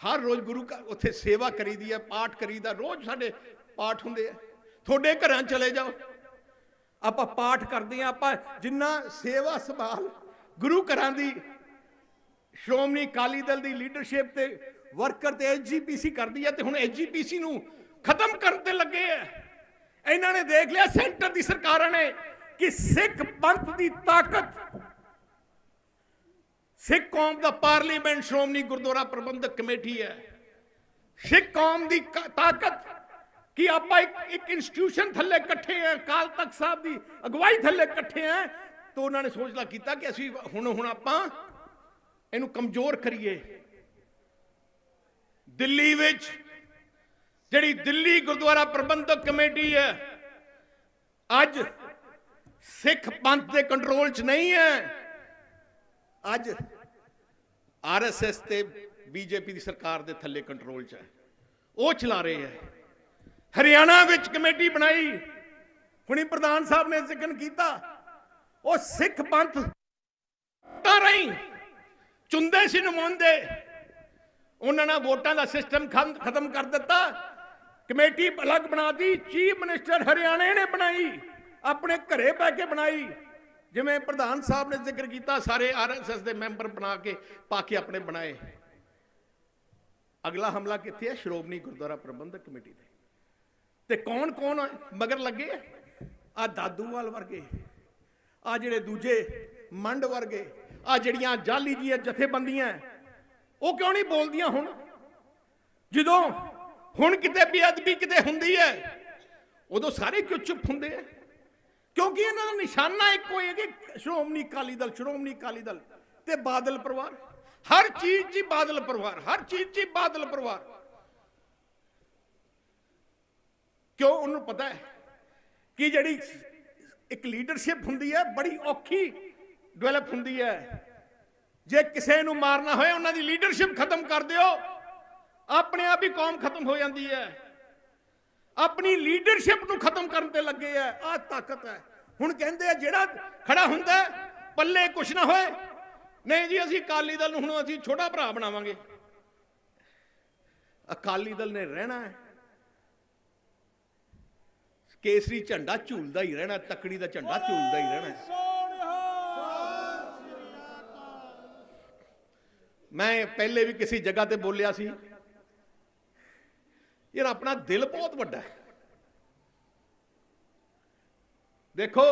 ਹਰ ਰੋਜ਼ ਗੁਰੂ ਘਰ ਉੱਥੇ ਸੇਵਾ ਕਰੀਦੀ ਹੈ, ਪਾਠ ਕਰੀਦਾ, ਰੋਜ਼ ਸਾਡੇ ਪਾਠ ਹੁੰਦੇ ਆ। ਤੁਹਾਡੇ ਘਰਾਂ ਚਲੇ ਜਾਓ। ਆਪਾਂ ਪਾਠ ਕਰਦੇ ਆ, ਆਪਾਂ ਜਿੰਨਾ ਸੇਵਾ ਸੰਭਾਲ ਗੁਰੂ ਘਰਾਂ ਦੀ ਸ਼੍ਰੋਮਣੀ ਅਕਾਲੀ ਦਲ ਦੀ ਲੀਡਰਸ਼ਿਪ ਤੇ ਵਰਕਰ ਤੇ ਐਜੀਪੀਸੀ ਕਰਦੀ ਹੈ ਤੇ ਹੁਣ ਐਜੀਪੀਸੀ ਨੂੰ ਖਤਮ ਕਰਨ ਤੇ ਲੱਗੇ ਆ। ਇਹਨਾਂ ਨੇ ਦੇਖ ਲਿਆ, ਸੈਂਟਰ ਦੀ ਸਰਕਾਰਾਂ ਨੇ ਕਿ ਸਿੱਖ ਪੰਥ ਦੀ ਤਾਕਤ, ਸਿੱਖ ਕੌਮ ਦਾ ਪਾਰਲੀਮੈਂਟ ਸ਼੍ਰੋਮਣੀ ਗੁਰਦੁਆਰਾ ਪ੍ਰਬੰਧਕ ਕਮੇਟੀ ਹੈ। ਸਿੱਖ ਕੌਮ ਦੀ ਤਾਕਤ ਕਿ ਆਪਾਂ ਇੱਕ ਇੱਕ ਇੰਸਟੀਟਿਊਸ਼ਨ ਥੱਲੇ ਇਕੱਠੇ ਆ ਕਾਲ ਤਖਤ ਸਾਹਿਬ ਦੀ ਅਗਵਾਈ ਥੱਲੇ ਇਕੱਠੇ ਆ ਤਾਂ ਉਹਨਾਂ ਨੇ ਸੋਚਦਾ ਕੀਤਾ ਕਿ ਅਸੀਂ ਹੁਣ ਹੁਣ ਆਪਾਂ ਇਹਨੂੰ ਕਮਜ਼ੋਰ ਕਰੀਏ। ਦਿੱਲੀ ਵਿੱਚ ਜਿਹੜੀ ਦਿੱਲੀ ਗੁਰਦੁਆਰਾ ਪ੍ਰਬੰਧਕ ਕਮੇਟੀ ਹੈ, ਅੱਜ ਸਿੱਖ ਪੰਥ ਦੇ ਕੰਟਰੋਲ 'ਚ ਨਹੀਂ ਹੈ। ਅੱਜ ਆਰਐਸਐਸ ਤੇ ਬੀਜੇਪੀ ਦੀ ਸਰਕਾਰ ਦੇ ਥੱਲੇ ਕੰਟਰੋਲ 'ਚ ਹੈ। ਉਹ ਚਲਾ ਰਹੇ ਹੈ। ਹਰਿਆਣਾ ਵਿੱਚ ਕਮੇਟੀ ਬਣਾਈ। ਹੁਣੀ ਪ੍ਰਧਾਨ ਸਾਹਿਬ ਨੇ ਜ਼ਿਕਰ ਕੀਤਾ। ਉਹ ਸਿੱਖ ਪੰਥ ਤਾਂ ਰਹੀ। ਚੁੰਦੇ ਸੀ ਨੁਮਾਇੰਦੇ ਉਹਨਾਂ ਨੇ ਵੋਟਾਂ ਦਾ ਸਿਸਟਮ ਖਤਮ ਕਰ ਦਿੱਤਾ। ਕਮੇਟੀ ਅਲੱਗ ਬਣਾਤੀ ਚੀਫ ਮਿਨਿਸਟਰ ਹਰਿਆਣੇ ਨੇ ਬਣਾਈ। ਆਪਣੇ ਘਰੇ ਬੈ ਕੇ ਬਣਾਈ। ਜਿਵੇਂ ਪ੍ਰਧਾਨ ਸਾਹਿਬ ਨੇ ਜ਼ਿਕਰ ਕੀਤਾ, ਸਾਰੇ ਆਰਐਸਐਸ ਦੇ ਮੈਂਬਰ ਬਣਾ ਕੇ ਪਾ ਕੇ ਆਪਣੇ ਬਣਾਏ। ਅਗਲਾ ਹਮਲਾ ਕਿੱਥੇ ਹੈ? ਸ਼੍ਰੋਮਣੀ ਗੁਰਦੁਆਰਾ ਪ੍ਰਬੰਧਕ ਕਮੇਟੀ ਤੇ ਤੇ ਕੌਣ ਕੌਣ ਮਗਰ ਲੱਗੇ ਆ? ਦਾਦੂਵਾਲ ਵਰਗੇ। ਆ ਜਿਹੜੇ ਦੂਜੇ ਮੰਡ ਵਰਗੇ, ਆ ਜਿਹੜੀਆਂ ਜਾਲੀ ਜੀਆਂ ਜਥੇਬੰਦੀਆਂ ਉਹ ਕਿਉਂ ਨਹੀਂ ਬੋਲਦੀਆਂ ਹੁਣ? ਜਦੋਂ ਹੁਣ ਕਿਤੇ ਬੇਅਦਬੀ ਕਿਤੇ ਹੁੰਦੀ ਹੈ ਉਦੋਂ ਸਾਰੇ ਕਿਉਂ ਚੁੱਪ ਹੁੰਦੇ ਆ ਕਿਉਂਕਿ ਇਹਨਾਂ ਦਾ ਨਿਸ਼ਾਨਾ ਇੱਕੋ ਹੀ ਹੈ ਕਿ ਸ਼੍ਰੋਮਣੀ ਅਕਾਲੀ ਦਲ, ਸ਼੍ਰੋਮਣੀ ਅਕਾਲੀ ਦਲ ਤੇ ਬਾਦਲ ਪਰਿਵਾਰ। ਹਰ ਚੀਜ਼ 'ਚ ਹੀ ਬਾਦਲ ਪਰਿਵਾਰ, ਹਰ ਚੀਜ਼ 'ਚ ਹੀ ਬਾਦਲ ਪਰਿਵਾਰ। ਕਿਉਂ? ਉਹਨੂੰ ਪਤਾ ਹੈ ਕਿ ਜਿਹੜੀ ਇੱਕ ਲੀਡਰਸ਼ਿਪ ਹੁੰਦੀ ਹੈ, ਬੜੀ ਔਖੀ ਡਿਵੈਲਪ ਹੁੰਦੀ ਹੈ। ਜੇ ਕਿਸੇ ਨੂੰ ਮਾਰਨਾ ਹੋਏ, ਉਹਨਾਂ ਦੀ ਲੀਡਰਸ਼ਿਪ ਖਤਮ ਕਰ ਦਿਓ। ਆਪਣੇ ਆਪ ਹੀ ਕੌਮ ਖਤਮ ਹੋ ਜਾਂਦੀ ਹੈ। ਆਪਣੀ ਲੀਡਰਸ਼ਿਪ ਨੂੰ ਖਤਮ ਕਰਨ ਤੇ ਲੱਗੇ ਆ ਆ ਤਾਕਤ ਹੈ। ਹੁਣ ਕਹਿੰਦੇ ਆ, ਜਿਹੜਾ ਖੜਾ ਹੁੰਦਾ ਪੱਲੇ ਕੁਛ ਨਾ ਹੋਏ। ਨਹੀਂ ਜੀ, ਅਸੀਂ ਅਕਾਲੀ ਦਲ ਨੂੰ ਹੁਣ ਅਸੀਂ ਛੋਟਾ ਭਰਾ ਬਣਾਵਾਂਗੇ। ਅਕਾਲੀ ਦਲ ਨੇ ਰਹਿਣਾ ਹੈ। ਕੇਸਰੀ ਝੰਡਾ ਝੂਲਦਾ ਹੀ ਰਹਿਣਾ ਤਕੜੀ ਦਾ ਝੰਡਾ ਝੂਲਦਾ ਹੀ ਰਹਿਣਾ। ਮੈਂ ਪਹਿਲੇ ਵੀ ਕਿਸੇ ਜਗ੍ਹਾ ਤੇ ਬੋਲਿਆ ਸੀ ਯਾਰ ਆਪਣਾ ਦਿਲ ਬਹੁਤ ਵੱਡਾ ਹੈ। ਦੇਖੋ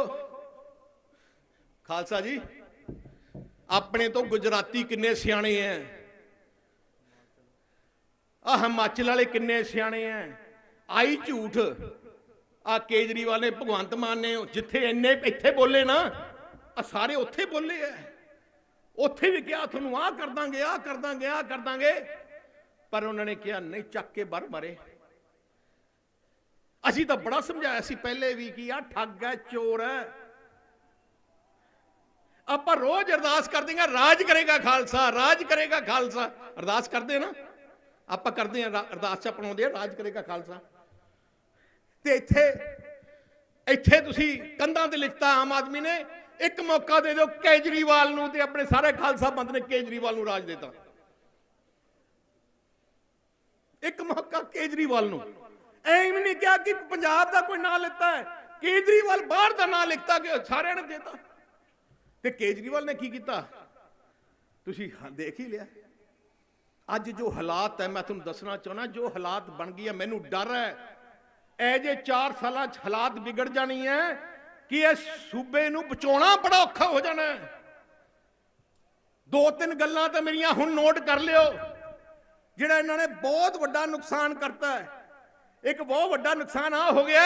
ਖਾਲਸਾ ਜੀ ਆਪਣੇ ਤੋਂ ਗੁਜਰਾਤੀ ਕਿੰਨੇ ਸਿਆਣੇ ਐ। ਆ ਹਿਮਾਚਲ ਵਾਲੇ ਕਿੰਨੇ ਸਿਆਣੇ ਐ। ਆਈ ਝੂਠ। ਆ ਕੇਜਰੀਵਾਲ ਨੇ, ਭਗਵੰਤ ਮਾਨ ਨੇ ਜਿੱਥੇ ਇੰਨੇ ਇੱਥੇ ਬੋਲੇ ਨਾ, ਆ ਸਾਰੇ ਉੱਥੇ ਬੋਲੇ ਐ। ਉੱਥੇ ਵੀ ਕਿਹਾ, ਤੁਹਾਨੂੰ ਆਹ ਕਰ ਦਾਂਗੇ, ਆਹ ਕਰ ਦਾਂਗੇ, ਆਹ ਕਰ ਦਾਂਗੇ। ਪਰ ਉਹਨਾਂ ਨੇ ਕਿਹਾ, ਨਹੀਂ, ਚੱਕ ਕੇ ਬਾਹਰ ਮਾਰੇ। ਅਸੀਂ ਤਾਂ ਬੜਾ ਸਮਝਾਇਆ ਸੀ ਪਹਿਲੇ ਵੀ ਕਿ ਆ ਠੱਗ ਹੈ ਚੋਰ ਹੈ ਆਪਾਂ ਰੋਜ਼ ਅਰਦਾਸ ਕਰਦੇ ਹਾਂ, ਰਾਜ ਕਰੇਗਾ ਖਾਲਸਾ, ਰਾਜ ਕਰੇਗਾ ਖਾਲਸਾ। ਅਰਦਾਸ ਕਰਦੇ ਨਾ? ਆਪਾਂ ਕਰਦੇ ਹਾਂ ਅਰਦਾਸ ਚ ਅਪਣਾਉਂਦੇ ਆ, ਰਾਜ ਕਰੇਗਾ ਖਾਲਸਾ। ਤੇ ਇੱਥੇ ਇੱਥੇ ਤੁਸੀਂ ਕੰਧਾਂ ਤੇ ਲਿਖਤਾ ਆਮ ਆਦਮੀ ਨੇ, ਇੱਕ ਮੌਕਾ ਦੇ ਦਿਓ ਕੇਜਰੀਵਾਲ ਨੂੰ ਤੇ ਆਪਣੇ ਸਾਰੇ ਖਾਲਸਾ ਬੰਦ ਨੇ ਕੇਜਰੀਵਾਲ ਨੂੰ ਰਾਜ ਦਿੱਤਾ। ਇੱਕ ਮੌਕਾ ਕੇਜਰੀਵਾਲ ਨੂੰ। ਐਵੇਂ ਨਹੀਂ ਕਿਹਾ ਕਿ ਪੰਜਾਬ ਦਾ ਕੋਈ ਨਾਂ ਲਿੱਤਾ ਹੈ। ਕੇਜਰੀਵਾਲ ਬਾਹਰ ਦਾ ਨਾਂ ਲਿਖਤਾ ਕਿ ਸਾਰਿਆਂ ਨੇ ਦਿੱਤਾ। ਤੇ ਕੇਜਰੀਵਾਲ ਨੇ ਕੀ ਕੀਤਾ? ਤੁਸੀਂ ਦੇਖ ਹੀ ਲਿਆ। ਅੱਜ ਜੋ ਹਾਲਾਤ ਹੈ, ਮੈਂ ਤੁਹਾਨੂੰ ਦੱਸਣਾ ਚਾਹੁੰਦਾ, ਜੋ ਹਾਲਾਤ ਬਣ ਗਈ ਹੈ ਮੈਨੂੰ ਡਰ ਹੈ। ਇਹ ਜੇ 4 ਸਾਲਾਂ 'ਚ ਹਾਲਾਤ ਵਿਗੜ ਜਾਣੀ ਹੈ ਕਿ ਇਹ ਸੂਬੇ ਨੂੰ ਬਚਾਉਣਾ ਬੜਾ ਔਖਾ ਹੋ ਜਾਣਾ ਹੈ ਦੋ ਤਿੰਨ ਗੱਲਾਂ ਤਾਂ ਮੇਰੀਆਂ ਹੁਣ ਨੋਟ ਕਰ ਲਿਓ। ਜਿਹੜਾ ਇਹਨਾਂ ਨੇ ਬਹੁਤ ਵੱਡਾ ਨੁਕਸਾਨ ਕਰਤਾ ਹੈ ਇੱਕ ਬਹੁਤ ਵੱਡਾ ਨੁਕਸਾਨ ਆ ਹੋ ਗਿਆ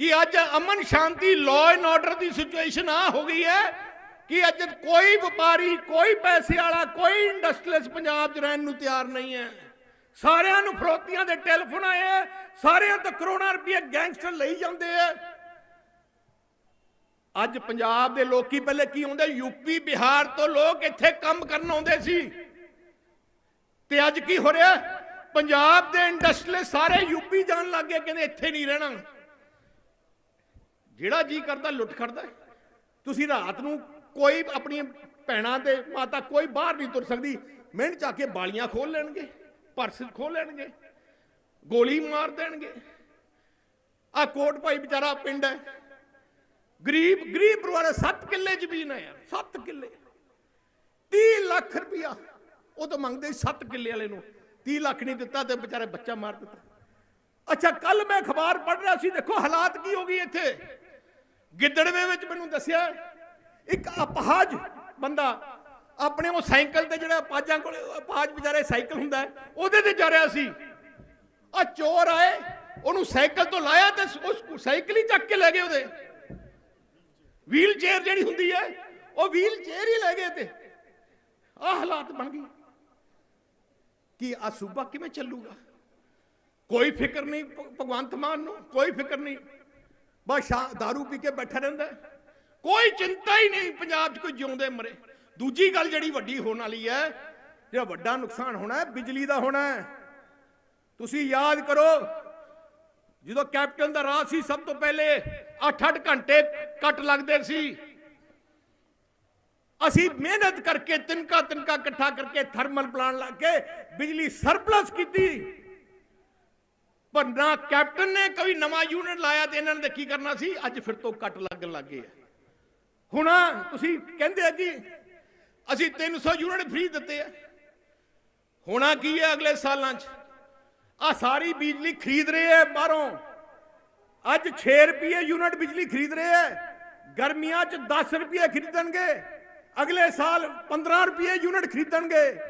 ਕਿ ਅੱਜ ਅਮਨ ਸ਼ਾਂਤੀ ਲਾਅ ਐਂਡ ਆਰਡਰ ਦੀ ਸਿਚੁਏਸ਼ਨ ਆ ਹੋ ਗਈ ਹੈ ਕਿ ਅੱਜ ਕੋਈ ਵਪਾਰੀ, ਕੋਈ ਪੈਸੇ ਵਾਲਾ, ਕੋਈ ਇੰਡਸਟਰੀਅਲਿਸਟ ਪੰਜਾਬ 'ਚ ਰਹਿਣ ਨੂੰ ਤਿਆਰ ਨਹੀਂ ਹੈ ਸਾਰਿਆਂ ਨੂੰ ਫਰੋਤੀਆਂ ਦੇ ਟੈਲੀਫੋਨ ਆਏ ਹੈ ਸਾਰਿਆਂ ਤੋਂ ਕਰੋੜਾਂ ਰੁਪਏ ਗੈਂਗਸਟਰ ਲਈ ਜਾਂਦੇ ਆ ਅੱਜ ਪੰਜਾਬ ਦੇ ਲੋਕੀ ਪਹਿਲੇ ਕੀ ਆਉਂਦੇ ਯੂਪੀ ਬਿਹਾਰ ਤੋਂ ਲੋਕ ਇੱਥੇ ਕੰਮ ਕਰਨ ਆਉਂਦੇ ਸੀ। ਤੇ ਅੱਜ ਕੀ ਹੋ ਰਿਹਾ? ਪੰਜਾਬ ਦੇ ਇੰਡਸਟਰੀਅਲ ਸਾਰੇ ਯੂਪੀ ਜਾਣ ਲੱਗ ਗਏ, ਕਹਿੰਦੇ ਇੱਥੇ ਨਹੀਂ ਰਹਿਣਾ। ਜਿਹੜਾ ਜੀ ਕਰਦਾ, ਲੁੱਟ ਖੜਦਾ। ਤੁਸੀਂ ਰਾਤ ਨੂੰ ਕੋਈ ਆਪਣੀਆਂ ਭੈਣਾਂ ਤੇ ਮਾਤਾ ਕੋਈ ਬਾਹਰ ਨਹੀਂ ਤੁਰ ਸਕਦੀ। ਮਿੰਟ ਚਾ ਕੇ ਬਾਲੀਆਂ ਖੋਲ ਲੈਣਗੇ। ਪਰਸ ਖੋਲ ਲੈਣਗੇ, ਗੋਲੀ ਮਾਰ ਦੇਣਗੇ। ਆ ਕੋਟ ਭਾਈ ਵਿਚਾਰਾ ਪਿੰਡ ਹੈ। ਗਰੀਬ ਗਰੀਬ ਪਰਿਵਾਰ 7 ਕਿੱਲੇ ਜ਼ਮੀਨ ਹੈ ਯਾਰ 7 ਕਿੱਲੇ। 30 ਲੱਖ ਰੁਪਇਆ, ਉਹ ਤਾਂ ਮੰਗਦੇ 7 ਕਿੱਲੇ ਵਾਲੇ ਨੂੰ। 30 ਲੱਖ ਨਹੀਂ ਦਿੱਤਾ ਤੇ ਵਿਚਾਰੇ ਬੱਚਾ ਮਾਰ ਦਿੱਤਾ। ਅੱਛਾ ਕੱਲ ਮੈਂ ਅਖਬਾਰ ਪੜ੍ਹ ਰਿਹਾ ਸੀ, ਦੇਖੋ ਹਾਲਾਤ ਕੀ ਹੋ ਗਈ ਇੱਥੇ। ਗਿੱਦੜਵੇ ਵਿੱਚ ਮੈਨੂੰ ਦੱਸਿਆ, ਇੱਕ ਅਪਹਾਜ ਬੰਦਾ ਆਪਣੇ ਉਹ ਸਾਈਕਲ ਤੇ ਜਿਹੜਾ ਪਾਜਾਂ ਕੋਲ ਪਾਜ ਵਿਚਾਰੇ ਸਾਈਕਲ ਹੁੰਦਾ ਉਹਦੇ ਤੇ ਜਾ ਰਿਹਾ ਸੀ। ਆ ਚੋਰ ਆਏ, ਉਹਨੂੰ ਸਾਈਕਲ ਤੋਂ ਲਾਇਆ ਤੇ ਉਸ ਸਾਈਕਲ ਹੀ ਚੱਕ ਕੇ ਲੈ ਗਏ ਉਹਦੇ। ਵੀਲ ਚੇਅਰ ਜਿਹੜੀ ਹੁੰਦੀ ਹੈ, ਉਹ ਵੀਲ ਚੇਅਰ ਹੀ ਲੈ ਗਏ ਤੇ। ਆ ਹਾਲਾਤ ਬਣ ਗਏ ਕਿ ਆ ਸੂਬਾ ਕਿਵੇਂ ਚੱਲੂਗਾ? ਕੋਈ ਫਿਕਰ ਨਹੀਂ ਭਗਵੰਤ ਮਾਨ ਨੂੰ, ਕੋਈ ਫਿਕਰ ਨਹੀਂ। ਬਸ ਸ਼ਾ दारू ਪੀ ਕੇ ਬੈਠਾ ਰਹਿੰਦਾ ਕੋਈ ਚਿੰਤਾ ਹੀ ਨਹੀਂ, ਪੰਜਾਬ 'ਚ ਕੋਈ ਜਿਉਂਦੇ ਮਰੇ। ਦੂਜੀ ਗੱਲ ਜਿਹੜੀ ਵੱਡੀ ਹੋਣ ਵਾਲੀ ਹੈ, ਜਿਹੜਾ ਵੱਡਾ ਨੁਕਸਾਨ ਹੋਣਾ ਹੈ, ਬਿਜਲੀ ਦਾ ਹੋਣਾ ਹੈ। ਤੁਸੀਂ ਯਾਦ ਕਰੋ, ਜਦੋਂ ਕੈਪਟਨ ਦਾ ਰਾਜ ਸੀ, ਸਭ ਤੋਂ ਪਹਿਲੇ 8-8 ਘੰਟੇ ਕੱਟ ਲੱਗਦੇ ਸੀ। ਅਸੀਂ ਮਿਹਨਤ ਕਰਕੇ ਤਿਨਕਾ ਤਿਨਕਾ ਇਕੱਠਾ ਕਰਕੇ ਥਰਮਲ ਪਲਾਂਟ ਲਾ ਕੇ ਬਿਜਲੀ ਸਰਪਲਸ ਕੀਤੀ। ਪਰ ਨਾ ਕੈਪਟਨ ਨੇ ਕੋਈ ਨਵਾਂ ਯੂਨਿਟ ਲਾਇਆ ਤੇ ਇਹਨਾਂ ਨੇ ਤਾਂ ਕੀ ਕਰਨਾ ਸੀ? ਅੱਜ ਫਿਰ ਤੋਂ ਕੱਟ ਲੱਗਣ ਲੱਗੇ ਆ। ਹੁਣ ਤੁਸੀਂ ਕਹਿੰਦੇ ਆ ਜੀ ਅਸੀਂ 300 ਯੂਨਿਟ ਫ੍ਰੀ ਦਿੱਤੇ ਆ। ਹੋਣਾ ਕੀ ਹੈ ਅਗਲੇ ਸਾਲਾਂ 'ਚ? ਆ ਸਾਰੀ ਬਿਜਲੀ ਖਰੀਦ ਰਹੇ ਆ ਬਾਹਰੋਂ। ਅੱਜ 6 ਰੁਪਏ ਯੂਨਿਟ ਬਿਜਲੀ ਖਰੀਦ ਰਹੇ ਆ। ਗਰਮੀਆਂ 'ਚ 10 ਰੁਪਏ ਖਰੀਦਣਗੇ। ਅਗਲੇ ਸਾਲ 15 ਰੁਪਏ ਯੂਨਿਟ ਖਰੀਦਣਗੇ।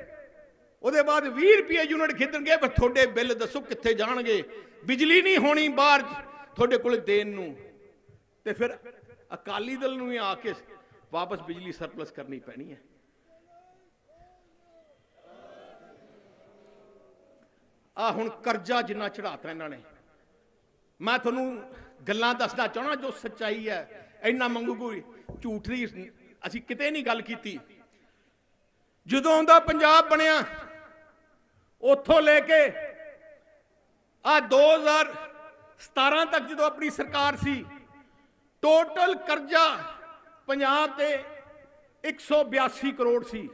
ਉਹਦੇ ਬਾਅਦ 20 ਰੁਪਏ ਯੂਨਿਟ ਖਰੀਦਣਗੇ। ਪਰ ਤੁਹਾਡੇ ਬਿੱਲ ਦੱਸੋ ਕਿੱਥੇ ਜਾਣਗੇ? ਬਿਜਲੀ ਨਹੀਂ ਹੋਣੀ ਬਾਹਰ ਤੁਹਾਡੇ ਕੋਲ ਦੇਣ ਨੂੰ। ਤੇ ਫਿਰ ਅਕਾਲੀ ਦਲ ਨੂੰ ਹੀ ਆ ਕੇ ਵਾਪਸ ਬਿਜਲੀ ਸਰਪਲਸ ਕਰਨੀ ਪੈਣੀ ਹੈ। ਆ ਹੁਣ ਕਰਜ਼ਾ ਜਿੰਨਾ ਚੜਾਤਾ ਇਹਨਾਂ ਨੇ। ਮੈਂ ਤੁਹਾਨੂੰ ਗੱਲਾਂ ਦੱਸਣਾ ਚਾਹਣਾ ਜੋ ਸੱਚਾਈ ਹੈ, ਇੰਨਾ ਮੰਗੂ ਕੋਈ ਝੂਠ ਦੀ ਅਸੀਂ ਕਿਤੇ ਨਹੀਂ ਗੱਲ ਕੀਤੀ। ਜਦੋਂ ਦਾ ਪੰਜਾਬ ਬਣਿਆ, ਉੱਥੋਂ ਲੈ ਕੇ ਆ 2017 ਤੱਕ ਜਦੋਂ ਆਪਣੀ ਸਰਕਾਰ ਸੀ, ਟੋਟਲ ਕਰਜ਼ਾ ਪੰਜਾਬ ਤੇ 182 ਕਰੋੜ ਸੀ।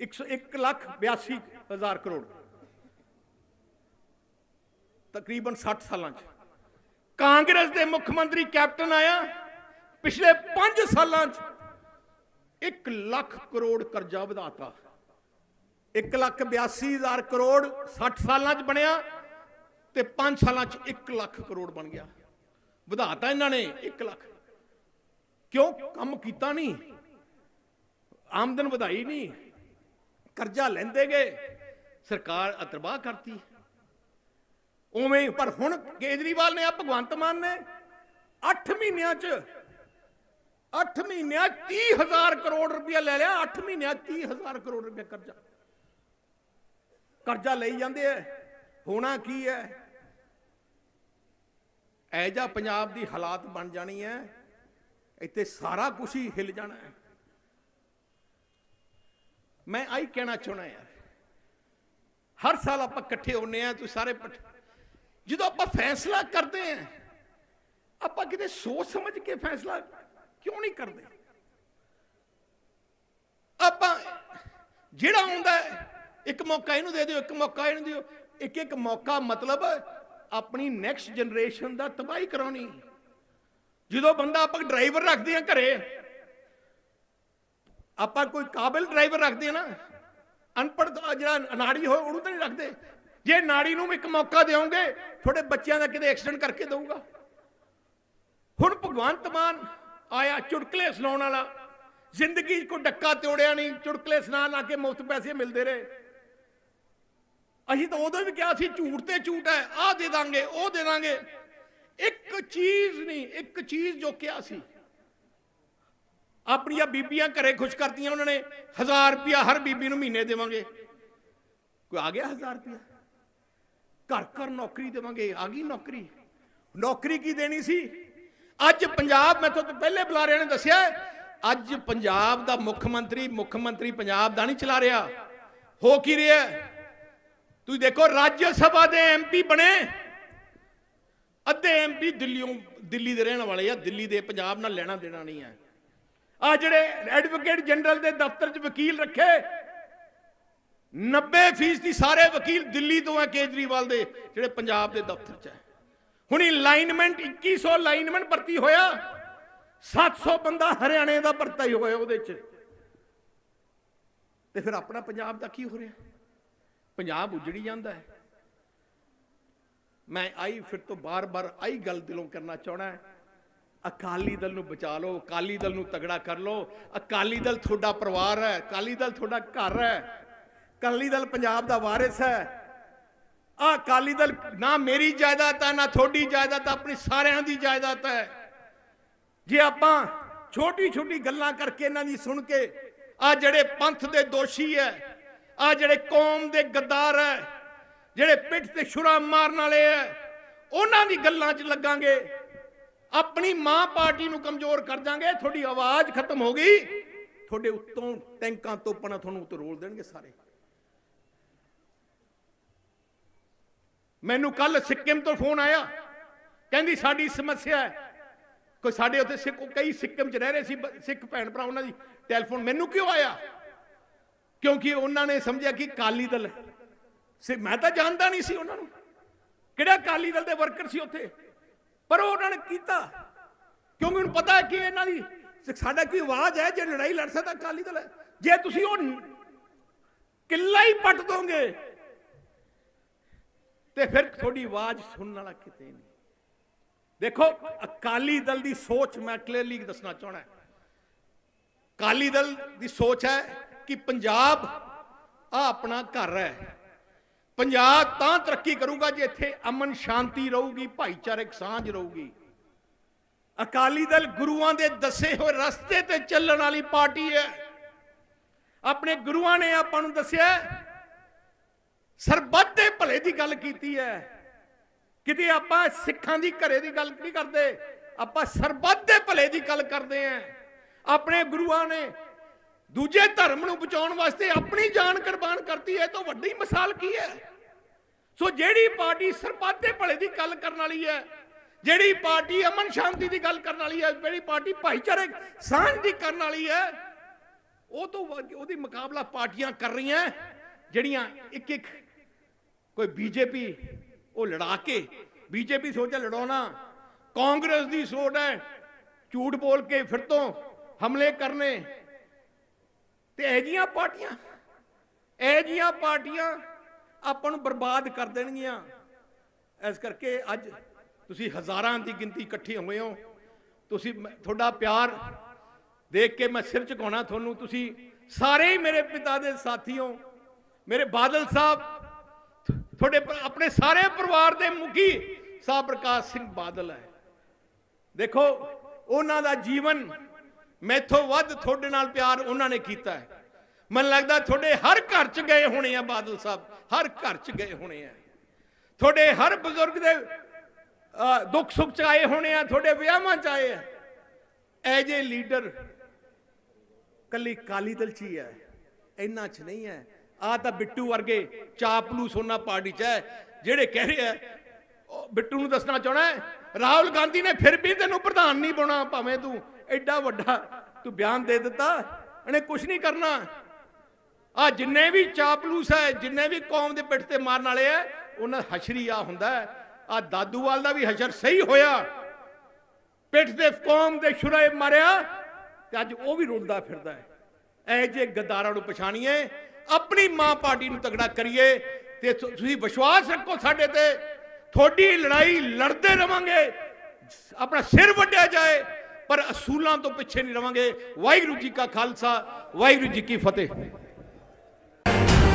101 ਲੱਖ 82 ਹਜ਼ਾਰ ਕਰੋੜ। ਤਕਰੀਬਨ 60 ਸਾਲਾਂ 'ਚ। ਕਾਂਗਰਸ ਦੇ ਮੁੱਖ ਮੰਤਰੀ ਕੈਪਟਨ ਆਇਆ ਪਿਛਲੇ 5 ਸਾਲਾਂ 'ਚ। 1 ਲੱਖ ਕਰੋੜ ਕਰਜ਼ਾ ਵਧਾਤਾ। 1 ਲੱਖ 82 ਹਜ਼ਾਰ ਕਰੋੜ 60 ਸਾਲਾਂ 'ਚ ਬਣਿਆ ਤੇ 5 ਸਾਲਾਂ 'ਚ 1 ਲੱਖ ਕਰੋੜ ਬਣ ਗਿਆ। ਵਧਾਤਾ ਇਹਨਾਂ ਨੇ 1 ਲੱਖ। ਕਿਉਂ? ਕੰਮ ਕੀਤਾ ਨਹੀਂ। ਆਮਦਨ ਵਧਾਈ ਨਹੀਂ। ਕਰਜ਼ਾ ਲੈਂਦੇ ਗਏ। ਸਰਕਾਰ ਅਤਰਬਾਹ ਕਰਤੀ। ਉਵੇਂ ਪਰ ਹੁਣ ਕੇਜਰੀਵਾਲ ਨੇ ਆ, ਭਗਵੰਤ ਮਾਨ ਨੇ 8 ਮਹੀਨਿਆਂ 'ਚ 8 ਮਹੀਨਿਆਂ 30000 ਕਰੋੜ ਰੁਪਇਆ ਲੈ ਲਿਆ 8 ਮਹੀਨਿਆਂ 30000 ਕਰੋੜ ਰੁਪਇਆ ਕਰਜ਼ਾ। ਕਰਜ਼ਾ ਲਈ ਜਾਂਦੇ ਐ, ਹੋਣਾ ਕੀ ਹੈ ਐਜਾ ਪੰਜਾਬ ਦੀ ਹਾਲਾਤ ਬਣ ਜਾਣੀ ਹੈ ਇੱਥੇ ਸਾਰਾ ਕੁਝ ਹੀ ਹਿੱਲ ਜਾਣਾ ਹੈ ਮੈਂ ਆਈ ਕਹਿਣਾ ਚਾਹਣਾ ਯਾਰ, ਹਰ ਸਾਲ ਆਪਾਂ ਇਕੱਠੇ ਹੁੰਨੇ ਆ ਤੁਸੀਂ ਸਾਰੇ ਜਦੋਂ ਆਪਾਂ ਫੈਸਲਾ ਕਰਦੇ ਆ ਆਪਾਂ ਕਿਤੇ ਸੋਚ ਸਮਝ ਕੇ ਫੈਸਲਾ ਕਿਉਂ ਨਹੀਂ ਕਰਦੇ? ਆਪਾਂ ਜਿਹੜਾ ਆਉਂਦਾ ਇੱਕ ਮੌਕਾ ਇਹਨੂੰ ਦੇ ਦਿਓ, ਇੱਕ ਮੌਕਾ ਇਹਨੂੰ ਦਿਓ। ਇੱਕ ਇੱਕ ਮੌਕਾ ਮਤਲਬ ਆਪਣੀ ਨੈਕਸਟ ਜਨਰੇਸ਼ਨ ਦਾ ਤਬਾਹੀ ਕਰਾਉਣੀ। ਜਦੋਂ ਬੰਦਾ ਆਪਾਂ ਡਰਾਈਵਰ ਰੱਖਦੇ ਆ ਘਰੇ, ਆਪਾਂ ਕੋਈ ਕਾਬਿਲ ਡਰਾਈਵਰ ਰੱਖਦੇ ਆ ਨਾ, ਅਨਪੜ੍ਹ, ਜਿਹੜਾ ਅਨਾੜੀ ਹੋਏ ਉਹਨੂੰ ਤਾਂ ਨਹੀਂ ਰੱਖਦੇ। ਜੇ ਨਾੜੀ ਨੂੰ ਵੀ ਇੱਕ ਮੌਕਾ ਦਿਓਗੇ, ਤੁਹਾਡੇ ਬੱਚਿਆਂ ਦਾ ਕਿਤੇ ਐਕਸੀਡੈਂਟ ਕਰਕੇ ਦਊਗਾ। ਹੁਣ ਭਗਵੰਤ ਮਾਨ ਆਇਆ ਚੁਟਕਲੇ ਸੁਣਾਉਣ ਵਾਲਾ। ਜ਼ਿੰਦਗੀ 'ਚ ਕੋਈ ਡੱਕਾ ਤੋੜਿਆ ਨਹੀਂ, ਚੁਟਕਲੇ ਸੁਣਾ ਲਾ ਕੇ ਮੁਫਤ ਪੈਸੇ ਮਿਲਦੇ ਰਹੇ। ਅਸੀਂ ਤਾਂ ਉਦੋਂ ਵੀ ਕਿਹਾ ਸੀ, ਝੂਠ ਤੇ ਝੂਠ ਹੈ, ਆਹ ਦੇ ਦਾਂਗੇ, ਉਹ ਦੇ ਦਾਂਗੇ। ਇੱਕ ਚੀਜ਼ ਨਹੀਂ, ਇੱਕ ਚੀਜ਼ ਜੋ ਕਿਹਾ ਸੀ। ਆਪਣੀਆਂ ਬੀਬੀਆਂ ਘਰੇ ਖੁਸ਼ ਕਰਤੀਆਂ ਉਹਨਾਂ ਨੇ 1000 ਰੁਪਿਆ ਹਰ ਬੀਬੀ ਨੂੰ ਮਹੀਨੇ ਦੇਵਾਂਗੇ। ਕੋਈ ਆ ਗਿਆ 1000 ਰੁਪਿਆ ਘਰ ਘਰ ਨੌਕਰੀ ਦੇਵਾਂਗੇ, ਆ ਗਈ ਨੌਕਰੀ। ਨੌਕਰੀ ਕੀ ਦੇਣੀ ਸੀ? ਅੱਜ ਪੰਜਾਬ, ਮੈਂ ਤੁਹਾਨੂੰ ਪਹਿਲੇ ਬੁਲਾਰਿਆਂ ਨੇ ਦੱਸਿਆ, ਅੱਜ ਪੰਜਾਬ ਦਾ ਮੁੱਖ ਮੰਤਰੀ ਮੁੱਖ ਮੰਤਰੀ ਪੰਜਾਬ ਦਾ ਨਹੀਂ ਚਲਾ ਰਿਹਾ। ਹੋ ਕੀ ਰਿਹਾ? ਤੁਸੀਂ ਦੇਖੋ, ਰਾਜ ਸਭਾ ਦੇ ਐਮਪੀ ਬਣੇ। ਅੱਧੇ ਐਮਪੀ ਦਿੱਲੀੋਂ ਦਿੱਲੀ ਦੇ ਰਹਿਣ ਵਾਲੇ ਆ, ਦਿੱਲੀ ਦੇ ਪੰਜਾਬ ਨਾਲ ਲੈਣਾ ਦੇਣਾ ਨਹੀਂ ਹੈ। ਆ ਜਿਹੜੇ ਐਡਵੋਕੇਟ ਜਨਰਲ ਦੇ ਦਫ਼ਤਰ 'ਚ ਵਕੀਲ ਰੱਖੇ 90% ਦੀ ਸਾਰੇ ਵਕੀਲ ਦਿੱਲੀ ਤੋਂ ਆ ਕੇਜਰੀਵਾਲ ਦੇ, ਜਿਹੜੇ ਪੰਜਾਬ ਦੇ ਦਫ਼ਤਰ 'ਚ ਹੈ। ਹੁਣੀ ਲਾਈਨਮੈਂਟ 2100 ਲਾਈਨਮੈਂਟ ਭਰਤੀ ਹੋਇਆ। 700 ਬੰਦਾ ਹਰਿਆਣੇ ਦਾ ਭਰਤੀ ਹੋਇਆ ਉਹਦੇ 'ਚ। ਤੇ ਫਿਰ ਆਪਣਾ ਪੰਜਾਬ ਦਾ ਕੀ ਹੋ ਰਿਹਾ? ਪੰਜਾਬ ਉਜੜੀ ਜਾਂਦਾ ਹੈ। ਮੈਂ ਆਈ ਫਿਰ ਤੋਂ ਬਾਰ-ਬਾਰ ਆਈ ਗੱਲ ਦਿਲੋਂ ਕਰਨਾ ਚਾਹਣਾ ਹੈ। ਅਕਾਲੀ ਦਲ ਨੂੰ ਬਚਾ ਲਓ, ਅਕਾਲੀ ਦਲ ਨੂੰ ਤਗੜਾ ਕਰ ਲਓ। ਅਕਾਲੀ ਦਲ ਤੁਹਾਡਾ ਪਰਿਵਾਰ ਹੈ, ਅਕਾਲੀ ਦਲ ਤੁਹਾਡਾ ਘਰ ਹੈ। ਅਕਾਲੀ ਦਲ ਪੰਜਾਬ ਦਾ ਵਾਰਿਸ ਹੈ। ਆ ਅਕਾਲੀ ਦਲ ਨਾ ਮੇਰੀ ਜਾਇਦਾਦ ਹੈ, ਨਾ ਤੁਹਾਡੀ ਜਾਇਦਾਦ ਹੈ ਆਪਣੀ ਸਾਰਿਆਂ ਦੀ ਜਾਇਦਾਦ ਹੈ। ਜੇ ਆਪਾਂ ਛੋਟੀ ਛੋਟੀ ਗੱਲਾਂ ਕਰਕੇ ਇਹਨਾਂ ਦੀ ਸੁਣ ਕੇ ਆ ਜਿਹੜੇ ਪੰਥ ਦੇ ਦੋਸ਼ੀ ਹੈ ਆ ਜਿਹੜੇ ਕੌਮ ਦੇ ਗੱਦਾਰ ਹੈ, ਜਿਹੜੇ ਪਿੱਠ ਤੇ ਛੁਰਾ ਮਾਰਨ ਵਾਲੇ ਹੈ, ਉਹਨਾਂ ਦੀ ਗੱਲਾਂ 'ਚ ਲੱਗਾਂਗੇ। ਆਪਣੀ ਮਾਂ ਪਾਰਟੀ ਨੂੰ ਕਮਜ਼ੋਰ ਕਰ ਜਾਾਂਗੇ ਤੁਹਾਡੀ ਆਵਾਜ਼ ਖਤਮ ਹੋ ਗਈ। ਤੁਹਾਡੇ ਉੱਤੋਂ ਟੈਂਕਾਂ ਤੋਂ ਤੋਪਣਾ ਤੁਹਾਨੂੰ ਉੱਤੇ ਰੋਲ ਦੇਣਗੇ ਸਾਰੇ। ਮੈਨੂੰ ਕੱਲ ਸਿੱਕਮ ਤੋਂ ਫੋਨ ਆਇਆ। ਕਹਿੰਦੀ, ਸਾਡੀ ਸਮੱਸਿਆ ਹੈ। ਕੋਈ ਸਾਡੇ ਉੱਥੇ ਸਿੱਖ ਕਈ ਸਿੱਕਮ 'ਚ ਰਹਿ ਰਹੇ ਸੀ ਸਿੱਖ ਭੈਣ ਭਰਾ ਉਹਨਾਂ ਦੀ। ਟੈਲੀਫੋਨ ਮੈਨੂੰ ਕਿਉਂ ਆਇਆ? ਕਿਉਂਕਿ ਉਹਨਾਂ ਨੇ ਸਮਝਿਆ ਕਿ ਕਾਲੀ ਦਲ ਹੈ। ਮੈਂ ਤਾਂ ਜਾਣਦਾ ਨਹੀਂ ਸੀ ਉਹਨਾਂ ਨੂੰ। ਕਿਹੜਾ ਅਕਾਲੀ ਦਲ ਦੇ ਵਰਕਰ ਸੀ ਉੱਥੇ? ਪਰ ਉਹਨਾਂ ਨੇ ਕੀਤਾ। ਕਿਉਂਕਿ ਉਹਨੂੰ ਪਤਾ ਹੈ ਕਿ ਇਹਨਾਂ ਦੀ ਸਾਡਾ ਕੋਈ ਆਵਾਜ਼ ਹੈ, ਜੇ ਲੜਾਈ ਲੜ ਸਕਦਾ ਅਕਾਲੀ ਦਲ ਹੈ। ਜੇ ਤੁਸੀਂ ਉਹ ਕਿੱਲਾ ਹੀ ਪੱਟ ਦੋਗੇ ਤੇ ਫਿਰ ਤੁਹਾਡੀ ਆਵਾਜ਼ ਸੁਣਨ ਵਾਲਾ ਕਿਤੇ ਨਹੀਂ। ਦੇਖੋ, ਅਕਾਲੀ ਦਲ ਦੀ ਸੋਚ ਮੈਂ ਕਲੀਅਰਲੀ ਦੱਸਣਾ ਚਾਹਣਾ ਅਕਾਲੀ ਦਲ ਦੀ ਸੋਚ ਹੈ ਕਿ ਪੰਜਾਬ ਆ ਆਪਣਾ ਘਰ ਹੈ। ਪੰਜਾਬ ਤਾਂ ਤਰੱਕੀ ਕਰੂਗਾ ਜੇ ਇੱਥੇ ਅਮਨ ਸ਼ਾਂਤੀ ਰਹੂਗੀ, ਭਾਈਚਾਰਕ ਸਾਂਝ ਰਹੂਗੀ। ਅਕਾਲੀ ਦਲ ਗੁਰੂਆਂ ਦੇ ਦੱਸੇ ਹੋਏ ਰਸਤੇ ਤੇ ਚੱਲਣ ਵਾਲੀ ਪਾਰਟੀ ਹੈ। ਆਪਣੇ ਗੁਰੂਆਂ ਨੇ ਆਪਾਂ ਨੂੰ ਦੱਸਿਆ ਸਰਬੱਤ ਦੇ ਭਲੇ ਦੀ ਗੱਲ ਕੀਤੀ ਹੈ। ਕਿਤੇ ਆਪਾਂ ਸਿੱਖਾਂ ਦੀ ਘਰੇ ਦੀ ਗੱਲ ਨਹੀਂ ਕਰਦੇ। ਆਪਾਂ ਸਰਬੱਤ ਦੇ ਭਲੇ ਦੀ ਗੱਲ ਕਰਦੇ ਆਂ ਆਪਣੇ ਗੁਰੂਆਂ ਨੇ ਦੂਜੇ ਧਰਮ ਨੂੰ ਬਚਾਉਣ ਵਾਸਤੇ ਆਪਣੀ ਜਾਨ ਕੁਰਬਾਨ ਕਰਤੀ ਹੈ। ਤਾਂ ਵੱਡੀ ਮਿਸਾਲ ਕੀ ਹੈ? ਸੋ ਜਿਹੜੀ ਪਾਰਟੀ ਸਰਬੱਤ ਦੇ ਭਲੇ ਦੀ ਗੱਲ ਕਰਨ ਵਾਲੀ ਹੈ, ਜਿਹੜੀ ਪਾਰਟੀ ਅਮਨ ਸ਼ਾਂਤੀ ਦੀ ਗੱਲ ਕਰਨ ਵਾਲੀ ਹੈ, ਜਿਹੜੀ ਪਾਰਟੀ ਭਾਈਚਾਰਕ ਸਾਂਝ ਦੀ ਕਰਨ ਵਾਲੀ ਹੈ, ਉਹ ਤੋਂ ਉਹਦੀ ਮੁਕਾਬਲਾ ਪਾਰਟੀਆਂ ਕਰ ਰਹੀਆਂ, ਜਿਹੜੀਆਂ ਇੱਕ ਇੱਕ ਕੋਈ ਬੀਜੇਪੀ, ਉਹ ਲੜਾ ਕੇ ਬੀਜੇਪੀ ਸੋਚਿਆ ਲੜਾਉਣਾ। ਕਾਂਗਰਸ ਦੀ ਸੋਚ ਹੈ, ਝੂਠ ਬੋਲ ਕੇ ਫਿਰ ਤੋਂ ਹਮਲੇ ਕਰਨੇ। ਤੇ ਇਹ ਜੀਆਂ ਪਾਰਟੀਆਂ, ਇਹ ਜੀਆਂ ਪਾਰਟੀਆਂ ਆਪਾਂ ਨੂੰ ਬਰਬਾਦ ਕਰ ਦੇਣਗੀਆਂ। ਇਸ ਕਰਕੇ ਅੱਜ ਤੁਸੀਂ ਹਜ਼ਾਰਾਂ ਦੀ ਗਿਣਤੀ ਇਕੱਠੇ ਹੋਏ ਹੋ। ਤੁਸੀਂ ਤੁਹਾਡਾ ਪਿਆਰ ਦੇਖ ਕੇ ਮੈਂ ਸਿਰ ਝੁਕਾਉਣਾ ਤੁਹਾਨੂੰ। ਤੁਸੀਂ ਸਾਰੇ ਹੀ ਮੇਰੇ ਪਿਤਾ ਦੇ ਸਾਥੀ ਹੋ। ਮੇਰੇ ਬਾਦਲ ਸਾਹਿਬ ਤੁਹਾਡੇ ਆਪਣੇ ਸਾਰੇ ਪਰਿਵਾਰ ਦੇ ਮੁਖੀ ਸਾਹਿਬ ਪ੍ਰਕਾਸ਼ ਸਿੰਘ ਬਾਦਲ ਹੈ। ਦੇਖੋ, ਉਹਨਾਂ ਦਾ ਜੀਵਨ ਮੈਥੋਂ ਵੱਧ ਤੁਹਾਡੇ ਨਾਲ ਪਿਆਰ ਉਹਨਾਂ ਨੇ ਕੀਤਾ ਹੈ। ਮੈਨੂੰ ਲੱਗਦਾ ਤੁਹਾਡੇ ਹਰ ਘਰ 'ਚ ਗਏ ਹੋਣੇ ਆ ਬਾਦਲ ਸਾਹਿਬ, ਹਰ ਘਰ 'ਚ ਗਏ ਹੋਣੇ ਆ। ਤੁਹਾਡੇ ਹਰ ਬਜ਼ੁਰਗ ਦੇ ਦੁੱਖ ਸੁੱਖ 'ਚ ਆਏ ਹੋਣੇ ਆ, ਤੁਹਾਡੇ ਵਿਆਹਾਂ 'ਚ ਆਏ ਆ। ਐਜ ਏ ਲੀਡਰ ਕੱਲੀ ਕਾਲੀ ਦਲ 'ਚ ਹੀ ਹੈ, ਇੰਨਾ 'ਚ ਨਹੀਂ ਹੈ। ਆ ਤਾਂ ਬਿੱਟੂ ਵਰਗੇ ਚਾਪਲੂ ਸੋਨਾ ਪਾਰਟੀ 'ਚ ਹੈ, ਜਿਹੜੇ ਕਹਿ ਰਹੇ ਆ, ਉਹ ਬਿੱਟੂ ਨੂੰ ਦੱਸਣਾ ਚਾਹਣਾ ਰਾਹੁਲ ਗਾਂਧੀ ਨੇ ਫਿਰ ਵੀ ਤੈਨੂੰ ਪ੍ਰਧਾਨ ਨਹੀਂ ਬਣਾ, ਭਾਵੇਂ ਤੂੰ ਐਡਾ ਵੱਡਾ ਤੂੰ ਬਿਆਨ ਦੇ ਦਿੱਤਾ, ਇਹਨੇ ਕੁਝ ਨਹੀਂ ਕਰਨਾ। ਆ ਜਿੰਨੇ ਵੀ ਚਾਪਲੂਸ ਹੈ, ਜਿੰਨੇ ਵੀ ਕੌਮ ਦੇ ਪਿੱਠ ਤੇ ਮਾਰਨ ਵਾਲੇ ਆ ਉਹਨਾਂ ਦਾ ਹਸ਼ਰੀ ਆ ਹੁੰਦਾ ਆ ਦਾਦੂਵਾਲ ਦਾ ਵੀ ਹਸ਼ਰ ਸਹੀ ਹੋਇਆ। ਪਿੱਠ ਦੇ ਕੌਮ ਦੇ ਸ਼ੁਰੇ ਮਾਰਿਆ, ਤੇ ਅੱਜ ਉਹ ਵੀ ਰੁਲਦਾ ਫਿਰਦਾ ਹੈ। ਐ ਜੇ ਗੱਦਾਰਾਂ ਨੂੰ ਪਛਾਣੀਏ ਆਪਣੀ ਮਾਂ ਪਾਰਟੀ ਨੂੰ ਤਗੜਾ ਕਰੀਏ ਤੇ ਤੁਸੀਂ ਵਿਸ਼ਵਾਸ ਰੱਖੋ ਸਾਡੇ ਤੇ। ਤੁਹਾਡੀ ਲੜਾਈ ਲੜਦੇ ਰਵਾਂਗੇ। ਆਪਣਾ ਸਿਰ ਵੱਢਿਆ ਜਾਏ, ਪਰ ਅਸੂਲਾਂ ਤੋਂ ਪਿੱਛੇ ਨਹੀਂ ਰਵਾਂਗੇ। ਵਾਹਿਗੁਰੂ ਜੀ ਕਾ ਖਾਲਸਾ, ਵਾਹਿਗੁਰੂ ਜੀ ਕੀ ਫਤਿਹ।